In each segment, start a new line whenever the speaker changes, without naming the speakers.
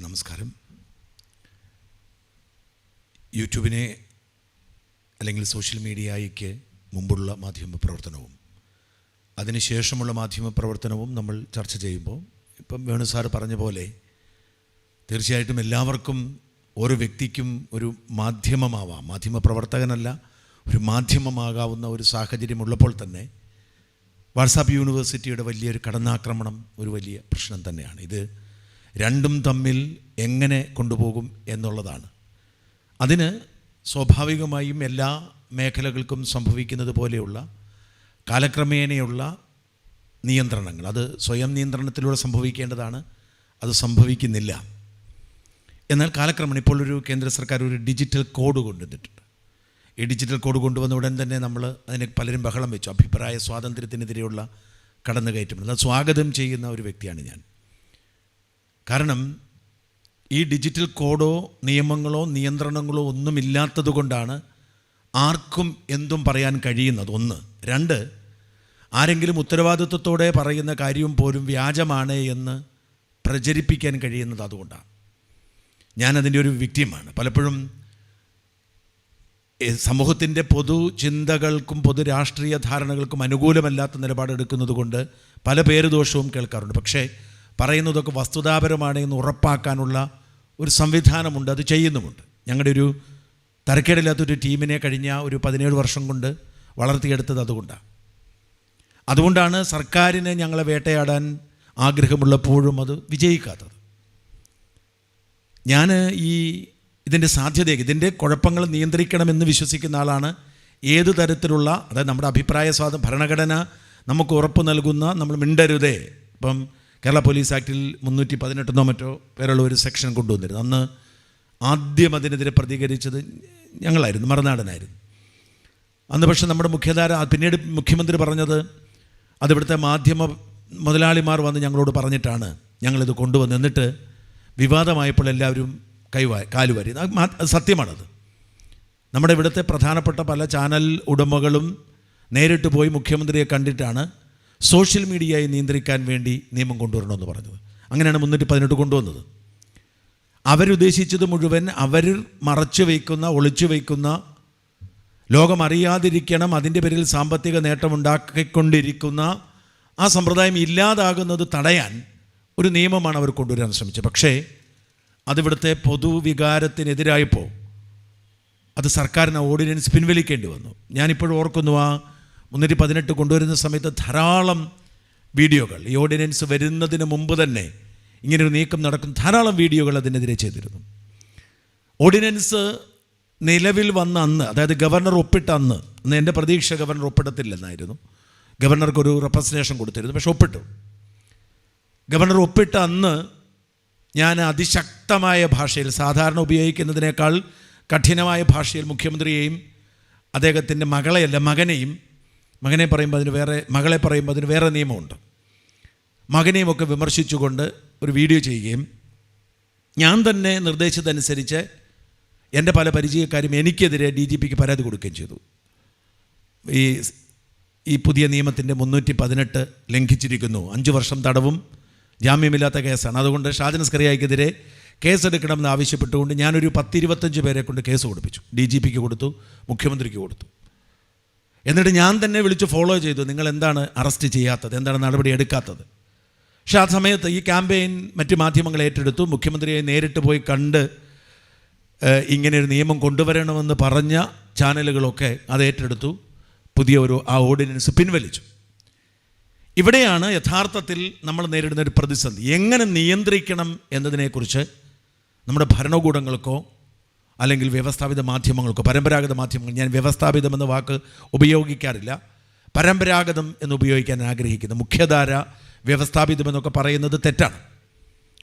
എല്ലാവർക്കും നമസ്കാരം. യൂട്യൂബിനെ അല്ലെങ്കിൽ സോഷ്യൽ മീഡിയയ്ക്ക് മുമ്പുള്ള മാധ്യമ പ്രവർത്തനവും അതിനുശേഷമുള്ള മാധ്യമ പ്രവർത്തനവും നമ്മൾ ചർച്ച ചെയ്യുമ്പോൾ ഇപ്പം വേണു സാർ പറഞ്ഞ പോലെ തീർച്ചയായിട്ടും എല്ലാവർക്കും ഓരോ വ്യക്തിക്കും ഒരു മാധ്യമമാവാം. മാധ്യമ പ്രവർത്തകനല്ല ഒരു മാധ്യമമാകാവുന്ന ഒരു സാഹചര്യമുള്ളപ്പോൾ തന്നെ വാട്സാപ്പ് യൂണിവേഴ്സിറ്റിയുടെ വലിയൊരു കടന്നാക്രമണം ഒരു വലിയ പ്രശ്നം തന്നെയാണ്. ഇത് രണ്ടും തമ്മിൽ എങ്ങനെ കൊണ്ടുപോകും എന്നുള്ളതാണ്. അതിന് സ്വാഭാവികമായും എല്ലാ മേഖലകൾക്കും സംഭവിക്കുന്നത് പോലെയുള്ള കാലക്രമേണയുള്ള നിയന്ത്രണങ്ങൾ. അത് സ്വയം നിയന്ത്രണത്തിലൂടെ സംഭവിക്കേണ്ടതാണ്. അത് സംഭവിക്കുന്നില്ല. എന്നാൽ കാലക്രമേണ ഇപ്പോൾ ഒരു കേന്ദ്ര സർക്കാർ ഒരു ഡിജിറ്റൽ കോഡ് കൊണ്ടുവന്നിട്ടുണ്ട്. ഈ ഡിജിറ്റൽ കോഡ് കൊണ്ടുവന്ന ഉടൻ തന്നെ നമ്മൾ അതിനെ പലരും ബഹളം വെച്ചു. അഭിപ്രായ സ്വാതന്ത്ര്യത്തിനെതിരെയുള്ള കടന്നുകയറ്റം. അത് സ്വാഗതം ചെയ്യുന്ന ഒരു വ്യക്തിയാണ് ഞാൻ. കാരണം ഈ ഡിജിറ്റൽ കോഡോ നിയമങ്ങളോ നിയന്ത്രണങ്ങളോ ഒന്നുമില്ലാത്തത് കൊണ്ടാണ് ആർക്കും എന്തും പറയാൻ കഴിയുന്നത്. ഒന്ന്. രണ്ട്. ആരെങ്കിലും ഉത്തരവാദിത്വത്തോടെ പറയുന്ന കാര്യം പോലും വ്യാജമാണ് എന്ന് പ്രചരിപ്പിക്കാൻ കഴിയുന്നത് അതുകൊണ്ടാണ്. ഞാനതിന്റെ ഒരു വ്യക്തിയുമാണ് പലപ്പോഴും സമൂഹത്തിന്റെ പൊതു ചിന്തകൾക്കും പൊതു രാഷ്ട്രീയ ധാരണകൾക്കും അനുകൂലമല്ലാത്ത നിലപാടെടുക്കുന്നത് കൊണ്ട് പല പേരുദോഷവും കേൾക്കാറുണ്ട്. പക്ഷേ പറയുന്നതൊക്കെ വസ്തുതാപരമാണ് എന്ന് ഉറപ്പാക്കാനുള്ള ഒരു സംവിധാനമുണ്ട് അത് ചെയ്യുന്നുമുണ്ട്. ഞങ്ങളുടെ ഒരു തരക്കേടില്ലാത്തൊരു ടീമിനെ കഴിഞ്ഞ ഒരു പതിനേഴ് വർഷം കൊണ്ട് വളർത്തിയെടുത്തത് അതുകൊണ്ടാണ്. അതുകൊണ്ടാണ് സർക്കാരിന് ഞങ്ങളെ വേട്ടയാടാൻ ആഗ്രഹമുള്ളപ്പോഴും അത് വിജയിക്കാത്തത്. ഞാൻ ഈ ഇതിന്റെ സാധ്യതയൊക്കെ ഇതിന്റെ കുഴപ്പങ്ങൾ നിയന്ത്രിക്കണമെന്ന് വിശ്വസിക്കുന്ന ആളാണ് ഏത് തരത്തിലുള്ള അതായത് നമ്മുടെ അഭിപ്രായ സ്വാതന്ത്ര്യ ഭരണഘടന നമുക്ക് ഉറപ്പ് നൽകുന്ന നമ്മൾ മിണ്ടരുതേ. ഇപ്പം കേരള പോലീസ് ആക്ടിൽ മുന്നൂറ്റി പതിനെട്ടെന്നോ മറ്റോ പേരുള്ള ഒരു സെക്ഷൻ കൊണ്ടുവന്നിരുന്നു. അന്ന് ആദ്യം അതിനെതിരെ പ്രതികരിച്ചത് ഞങ്ങളായിരുന്നു മറുനാടനായിരുന്നു. അന്ന് പക്ഷേ നമ്മുടെ മുഖ്യധാര പിന്നീട് മുഖ്യമന്ത്രി പറഞ്ഞത് അതിവിടുത്തെ മാധ്യമ മുതലാളിമാർ വന്ന് ഞങ്ങളോട് പറഞ്ഞിട്ടാണ് ഞങ്ങളിത് കൊണ്ടുവന്ന് എന്നിട്ട് വിവാദമായപ്പോൾ എല്ലാവരും കൈവാ കാലുവാരി. സത്യമാണത്. നമ്മുടെ ഇവിടുത്തെ പ്രധാനപ്പെട്ട പല ചാനൽ ഉടമകളും നേരിട്ട് പോയി മുഖ്യമന്ത്രിയെ കണ്ടിട്ടാണ് സോഷ്യൽ മീഡിയയെ നിയന്ത്രിക്കാൻ വേണ്ടി നിയമം കൊണ്ടുവരണമെന്ന് പറഞ്ഞത്. അങ്ങനെയാണ് മുന്നൂറ്റി പതിനെട്ട് കൊണ്ടുവന്നത്. അവരുദ്ദേശിച്ചത് മുഴുവൻ അവർ മറച്ചു വയ്ക്കുന്ന ഒളിച്ചു വയ്ക്കുന്ന ലോകം അറിയാതിരിക്കണം അതിന്റെ പേരിൽ സാമ്പത്തിക നേട്ടമുണ്ടാക്കിക്കൊണ്ടിരിക്കുന്ന ആ സമ്പ്രദായം ഇല്ലാതാകുന്നത് തടയാൻ ഒരു നിയമമാണ് അവർ കൊണ്ടുവരാൻ ശ്രമിച്ചത്. പക്ഷേ അതിവിടുത്തെ പൊതുവികാരത്തിനെതിരായപ്പോൾ അത് സർക്കാരിന് ഓർഡിനൻസ് പിൻവലിക്കേണ്ടി വന്നു. ഞാനിപ്പോഴും ഓർക്കുന്നു ആ മുന്നൂറ്റി പതിനെട്ട് കൊണ്ടുവരുന്ന സമയത്ത് ധാരാളം വീഡിയോകൾ. ഈ ഓർഡിനൻസ് വരുന്നതിന് മുമ്പ് തന്നെ ഇങ്ങനൊരു നീക്കം നടക്കുന്ന ധാരാളം വീഡിയോകൾ അതിനെതിരെ ചെയ്തിരുന്നു. ഓർഡിനൻസ് നിലവിൽ വന്ന അന്ന് അതായത് ഗവർണർ ഒപ്പിട്ട അന്ന് അന്ന് എന്റെ പ്രതീക്ഷ ഗവർണർ ഒപ്പിടത്തില്ലെന്നായിരുന്നു. ഗവർണർക്ക് ഒരു റെപ്രസെന്റേഷൻ കൊടുത്തിരുന്നു പക്ഷെ ഒപ്പിട്ടു. ഗവർണർ ഒപ്പിട്ട അന്ന് ഞാൻ അതിശക്തമായ ഭാഷയിൽ സാധാരണ ഉപയോഗിക്കുന്നതിനേക്കാൾ കഠിനമായ ഭാഷയിൽ മുഖ്യമന്ത്രിയെയും അദ്ദേഹത്തിന്റെ മകളെയല്ല മകനെയും മകനെ പറയുമ്പോൾ അതിന് വേറെ മകളെ പറയുമ്പോൾ അതിന് വേറെ നിയമമുണ്ട്. മകനെയും ഒക്കെ വിമർശിച്ചുകൊണ്ട് ഒരു വീഡിയോ ചെയ്യുകയും ഞാൻ തന്നെ നിർദ്ദേശിച്ചതനുസരിച്ച് എന്റെ പല പരിചയക്കാരും എനിക്കെതിരെ ഡി ജി പിക്ക് പരാതി കൊടുക്കുകയും ചെയ്തു. ഈ ഈ പുതിയ നിയമത്തിന്റെ മുന്നൂറ്റി പതിനെട്ട് ലംഘിച്ചിരിക്കുന്നു. അഞ്ച് വർഷം തടവും ജാമ്യമില്ലാത്ത കേസാണ്. അതുകൊണ്ട് ഷാജൻ സ്കറിയായ്ക്കെതിരെ കേസെടുക്കണമെന്ന് ആവശ്യപ്പെട്ടുകൊണ്ട് ഞാനൊരു പത്തിരുപത്തഞ്ച് പേരെ കൊണ്ട് കേസ് കൊടുപ്പിച്ചു. ഡി ജി പിക്ക് കൊടുത്തു മുഖ്യമന്ത്രിക്ക് കൊടുത്തു. എന്നിട്ട് ഞാൻ തന്നെ വിളിച്ച് ഫോളോ ചെയ്തു. നിങ്ങൾ എന്താണ് അറസ്റ്റ് ചെയ്യാത്തത്? എന്താണ് നടപടി എടുക്കാത്തത്? പക്ഷെ ആ സമയത്ത് ഈ ക്യാമ്പയിൻ മറ്റ് മാധ്യമങ്ങൾ ഏറ്റെടുത്തു. മുഖ്യമന്ത്രിയെ നേരിട്ട് പോയി കണ്ട് ഇങ്ങനെ ഒരു നിയമം കൊണ്ടുവരണമെന്ന് പറഞ്ഞ ചാനലുകളൊക്കെ അത് ഏറ്റെടുത്തു. പുതിയ ഒരു ആ ഓർഡിനൻസ് പിൻവലിച്ചു. ഇവിടെയാണ് യഥാർത്ഥത്തിൽ നമ്മൾ നേരിടുന്ന ഒരു പ്രതിസന്ധി. എങ്ങനെ നിയന്ത്രിക്കണം എന്നതിനെക്കുറിച്ച് നമ്മുടെ ഭരണകൂടങ്ങൾക്കോ അല്ലെങ്കിൽ വ്യവസ്ഥാപിത മാധ്യമങ്ങൾക്കോ പരമ്പരാഗത മാധ്യമങ്ങൾ ഞാൻ വ്യവസ്ഥാപിതം എന്ന വാക്ക് ഉപയോഗിക്കാറില്ല. പരമ്പരാഗതം എന്ന് ഉപയോഗിക്കാൻ ആഗ്രഹിക്കുന്നു. മുഖ്യധാര വ്യവസ്ഥാപിതം എന്നൊക്കെ പറയുന്നത് തെറ്റാണ്.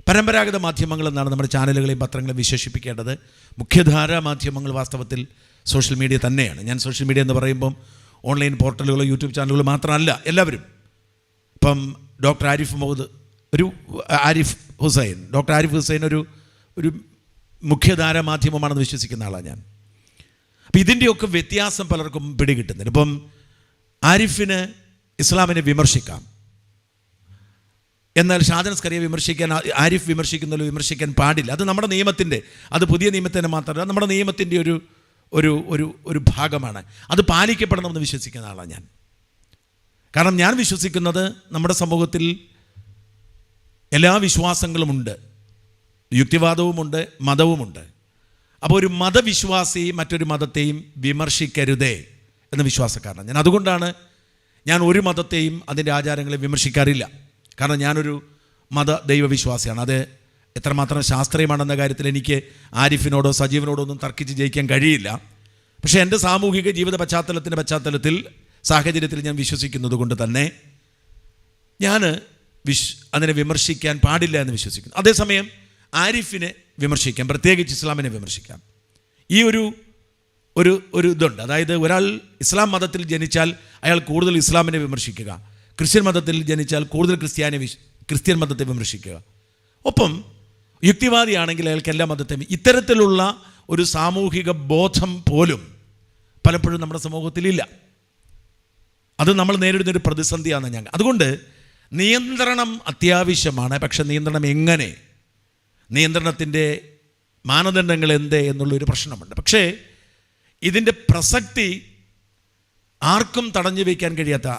പരമ്പരാഗത മാധ്യമങ്ങൾ എന്നാണ് നമ്മുടെ ചാനലുകളെയും പത്രങ്ങളെയും വിശേഷിപ്പിക്കേണ്ടത്. മുഖ്യധാര മാധ്യമങ്ങൾ വാസ്തവത്തിൽ സോഷ്യൽ മീഡിയ തന്നെയാണ്. ഞാൻ സോഷ്യൽ മീഡിയ എന്ന് പറയുമ്പം ഓൺലൈൻ പോർട്ടലുകളോ യൂട്യൂബ് ചാനലുകളോ മാത്രമല്ല എല്ലാവരും. ഇപ്പം ഡോക്ടർ ആരിഫ് മുഹമ്മദ് ഒരു ആരിഫ് ഹുസൈൻ ഡോക്ടർ ആരിഫ് ഹുസൈൻ ഒരു ഒരു മുഖ്യധാര മാധ്യമമാണെന്ന് വിശ്വസിക്കുന്ന ആളാണ് ഞാൻ. അപ്പം ഇതിന്റെയൊക്കെ വ്യത്യാസം പലർക്കും പിടികിട്ടുന്നില്ല ഇപ്പം ആരിഫിന് ഇസ്ലാമിനെ വിമർശിക്കാം. എന്നാൽ ഷാജൻ സ്കറിയെ വിമർശിക്കാൻ ആരിഫ് വിമർശിക്കുന്നതിൽ വിമർശിക്കാൻ പാടില്ല. അത് നമ്മുടെ നിയമത്തിന്റെ അത് പുതിയ നിയമത്തിന്റെ മാത്രമല്ല നമ്മുടെ നിയമത്തിന്റെ ഒരു ഒരു ഒരു ഒരു ഭാഗമാണ്. അത് പാലിക്കപ്പെടണമെന്ന് വിശ്വസിക്കുന്ന ആളാണ് ഞാൻ. കാരണം ഞാൻ വിശ്വസിക്കുന്നത് നമ്മുടെ സമൂഹത്തിൽ എല്ലാ വിശ്വാസങ്ങളുമുണ്ട് യുക്തിവാദവുമുണ്ട് മതവുമുണ്ട്. അപ്പോൾ ഒരു മതവിശ്വാസി മറ്റൊരു മതത്തെയും വിമർശിക്കരുതേ എന്ന വിശ്വാസക്കാരനാണ്. ഞാൻ അതുകൊണ്ടാണ് ഞാൻ ഒരു മതത്തെയും അതിന്റെ ആചാരങ്ങളെ വിമർശിക്കാറില്ല. കാരണം ഞാനൊരു മത ദൈവവിശ്വാസിയാണ്. അത് എത്രമാത്രം ശാസ്ത്രീയമാണെന്ന കാര്യത്തിൽ എനിക്ക് ആരിഫിനോടോ സജീവനോടോ ഒന്നും തർക്കിച്ച് ജയിക്കാൻ കഴിയില്ല. പക്ഷേ എന്റെ സാമൂഹിക ജീവിത പശ്ചാത്തലത്തിന്റെ പശ്ചാത്തലത്തിൽ സാഹചര്യത്തിൽ ഞാൻ വിശ്വസിക്കുന്നത് കൊണ്ട് തന്നെ ഞാൻ വിശ് അതിനെ വിമർശിക്കാൻ പാടില്ല എന്ന് വിശ്വസിക്കുന്നു. അതേസമയം ആരിഫിനെ വിമർശിക്കാം പ്രത്യേകിച്ച് ഇസ്ലാമിനെ വിമർശിക്കാം. ഈ ഒരു ഒരു ഒരു ഇതുണ്ട്. അതായത് ഒരാൾ ഇസ്ലാം മതത്തിൽ ജനിച്ചാൽ അയാൾ കൂടുതൽ ഇസ്ലാമിനെ വിമർശിക്കുക. ക്രിസ്ത്യൻ മതത്തിൽ ജനിച്ചാൽ കൂടുതൽ ക്രിസ്ത്യാനി ക്രിസ്ത്യൻ മതത്തെ വിമർശിക്കുക. ഒപ്പം യുക്തിവാദിയാണെങ്കിൽ അയാൾക്ക് എല്ലാ മതത്തെയും ഇത്തരത്തിലുള്ള ഒരു സാമൂഹിക ബോധം പോലും പലപ്പോഴും നമ്മുടെ സമൂഹത്തിലില്ല. അത് നമ്മൾ നേരിടുന്ന ഒരു പ്രതിസന്ധിയാണ് ഞങ്ങൾ അതുകൊണ്ട് നിയന്ത്രണം അത്യാവശ്യമാണ്. പക്ഷെ നിയന്ത്രണം എങ്ങനെ? നിയന്ത്രണത്തിന്റെ മാനദണ്ഡങ്ങൾ എന്ത് എന്നുള്ളൊരു പ്രശ്നമുണ്ട്. പക്ഷേ ഇതിന്റെ പ്രസക്തി ആർക്കും തടഞ്ഞു വയ്ക്കാൻ കഴിയാത്ത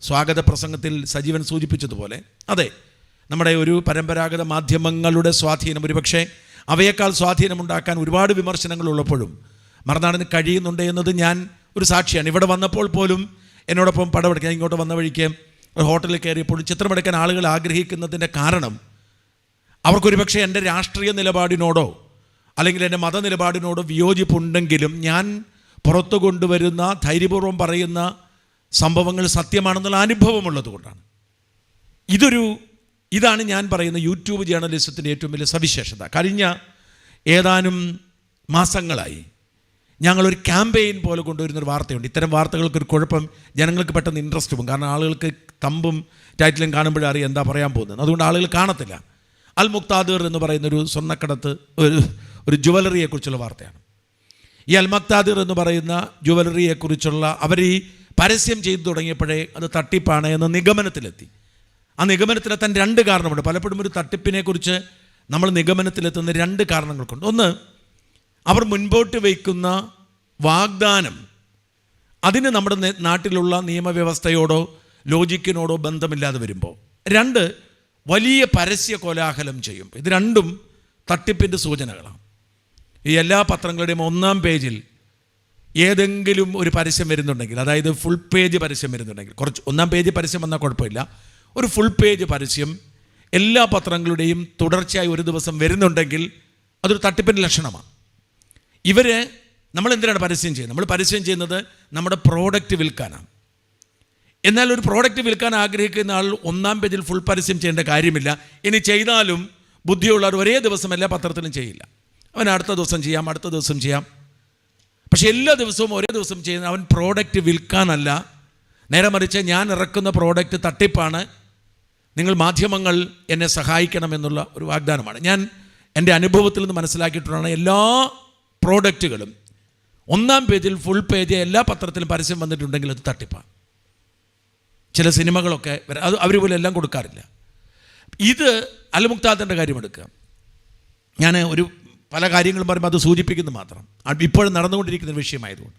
സ്വാഗത പ്രസംഗത്തിൽ സജീവൻ സൂചിപ്പിച്ചതുപോലെ അതെ നമ്മുടെ ഒരു പരമ്പരാഗത മാധ്യമങ്ങളുടെ സ്വാധീനം ഒരുപക്ഷെ അവയേക്കാൾ സ്വാധീനമുണ്ടാക്കാൻ ഒരുപാട് വിമർശനങ്ങൾ ഉള്ളപ്പോഴും മറുനാടിന് കഴിയുന്നുണ്ട് എന്നത് ഞാൻ ഒരു സാക്ഷിയാണ്. ഇവിടെ വന്നപ്പോൾ പോലും എന്നോടൊപ്പം പടമെടുക്കാൻ ഇങ്ങോട്ട് വന്ന വഴിക്ക് ഹോട്ടലിൽ കയറിയപ്പോഴും ചിത്രമെടുക്കാൻ ആളുകൾ ആഗ്രഹിക്കുന്നതിന്റെ കാരണം അവർക്കൊരുപക്ഷെ എന്റെ രാഷ്ട്രീയ നിലപാടിനോടോ അല്ലെങ്കിൽ എന്റെ മത നിലപാടിനോടോ വിയോജിപ്പുണ്ടെങ്കിലും ഞാൻ പുറത്തു കൊണ്ടുവരുന്ന ധൈര്യപൂർവം പറയുന്ന സംഭവങ്ങൾ സത്യമാണെന്നുള്ള അനുഭവമുള്ളത് കൊണ്ടാണ് ഇതൊരു ഇതാണ് ഞാൻ പറയുന്ന യൂട്യൂബ് ജേർണലിസത്തിന്റെ ഏറ്റവും വലിയ സവിശേഷത. കഴിഞ്ഞ ഏതാനും മാസങ്ങളായി ഞങ്ങളൊരു ക്യാമ്പയിൻ പോലെ കൊണ്ടുവരുന്നൊരു വാർത്തയുണ്ട്. ഇത്തരം വാർത്തകൾക്ക് ഒരു കുഴപ്പം ജനങ്ങൾക്ക് പെട്ടെന്ന് ഇൻട്രസ്റ്റ് പോകും കാരണം ആളുകൾക്ക് തമ്പും ടൈറ്റിലും കാണുമ്പോഴേ അറിയാം എന്താ പറയാൻ പോകുന്നത്. അതുകൊണ്ട് ആളുകൾ കാണത്തില്ല. അൽ മുക്താദിർ എന്ന് പറയുന്ന ഒരു സ്വർണക്കടത്ത് ഒരു ഒരു ജുവലറിയെക്കുറിച്ചുള്ള വാർത്തയാണ്. ഈ അൽ മക്താദിർ എന്ന് പറയുന്ന ജുവലറിയെക്കുറിച്ചുള്ള അവർ ഈ പരസ്യം ചെയ്തു തുടങ്ങിയപ്പോഴേ അത് തട്ടിപ്പാണ് എന്ന നിഗമനത്തിലെത്തി. ആ നിഗമനത്തിലെത്താൻ രണ്ട് കാരണമുണ്ട്. പലപ്പോഴും ഒരു തട്ടിപ്പിനെക്കുറിച്ച് നമ്മൾ നിഗമനത്തിലെത്തുന്ന രണ്ട് കാരണങ്ങൾക്കുണ്ട്. ഒന്ന് അവർ മുൻപോട്ട് വയ്ക്കുന്ന വാഗ്ദാനം അതിന് നമ്മുടെ നാട്ടിലുള്ള നിയമവ്യവസ്ഥയോടോ ലോജിക്കിനോടോ ബന്ധമില്ലാതെ വരുമ്പോൾ. രണ്ട് വലിയ പരസ്യ കോലാഹലം ചെയ്യും. ഇത് രണ്ടും തട്ടിപ്പിന്റെ സൂചനകളാണ്. ഈ എല്ലാ പത്രങ്ങളുടെയും ഒന്നാം പേജിൽ ഏതെങ്കിലും ഒരു പരസ്യം വരുന്നുണ്ടെങ്കിൽ അതായത് ഫുൾ പേജ് പരസ്യം വരുന്നുണ്ടെങ്കിൽ കുറച്ച് ഒന്നാം പേജ് പരസ്യം വന്നാൽ കുഴപ്പമില്ല. ഒരു ഫുൾ പേജ് പരസ്യം എല്ലാ പത്രങ്ങളുടെയും തുടർച്ചയായി ഒരു ദിവസം വരുന്നുണ്ടെങ്കിൽ അതൊരു തട്ടിപ്പിന്റെ ലക്ഷണമാണ്. ഇവർ നമ്മൾ എന്തിനാണ് പരസ്യം ചെയ്യുന്നത്? നമ്മൾ പരസ്യം ചെയ്യുന്നത് നമ്മുടെ പ്രോഡക്റ്റ് വിൽക്കാനാണ്. എന്നാൽ ഒരു പ്രോഡക്റ്റ് വിൽക്കാൻ ആഗ്രഹിക്കുന്ന ആൾ ഒന്നാം പേജിൽ ഫുൾ പരസ്യം ചെയ്യേണ്ട കാര്യമില്ല. ഇനി ചെയ്താലും ബുദ്ധിയുള്ളവർ ഒരേ ദിവസം എല്ലാ പത്രത്തിലും ചെയ്യില്ല. അവൻ അടുത്ത ദിവസം ചെയ്യാം അടുത്ത ദിവസം ചെയ്യാം. പക്ഷേ എല്ലാ ദിവസവും ഒരേ ദിവസം ചെയ്യുന്ന അവൻ പ്രോഡക്റ്റ് വിൽക്കാനല്ല. നേരെ മറിച്ച് ഞാൻ ഇറക്കുന്ന പ്രോഡക്റ്റ് തട്ടിപ്പാണ്. നിങ്ങൾ മാധ്യമങ്ങൾ എന്നെ സഹായിക്കണമെന്നുള്ള ഒരു വാഗ്ദാനമാണ്. ഞാൻ എന്റെ അനുഭവത്തിൽ നിന്ന് മനസ്സിലാക്കിയിട്ടുള്ളതാണ് എല്ലാ പ്രോഡക്റ്റുകളും ഒന്നാം പേജിൽ ഫുൾ പേജ് എല്ലാ പത്രത്തിലും പരസ്യം വന്നിട്ടുണ്ടെങ്കിൽ അത് തട്ടിപ്പാണ്. ചില സിനിമകളൊക്കെ അത് അവർ പോലും എല്ലാം കൊടുക്കാറില്ല. ഇത് അൽമുക്താദിന്റെ കാര്യമെടുക്കുക. ഞാൻ ഒരു പല കാര്യങ്ങളും പറയുമ്പോൾ അത് സൂചിപ്പിക്കുന്നത് മാത്രം. ഇപ്പോഴും നടന്നുകൊണ്ടിരിക്കുന്ന ഒരു വിഷയമായതുകൊണ്ട്.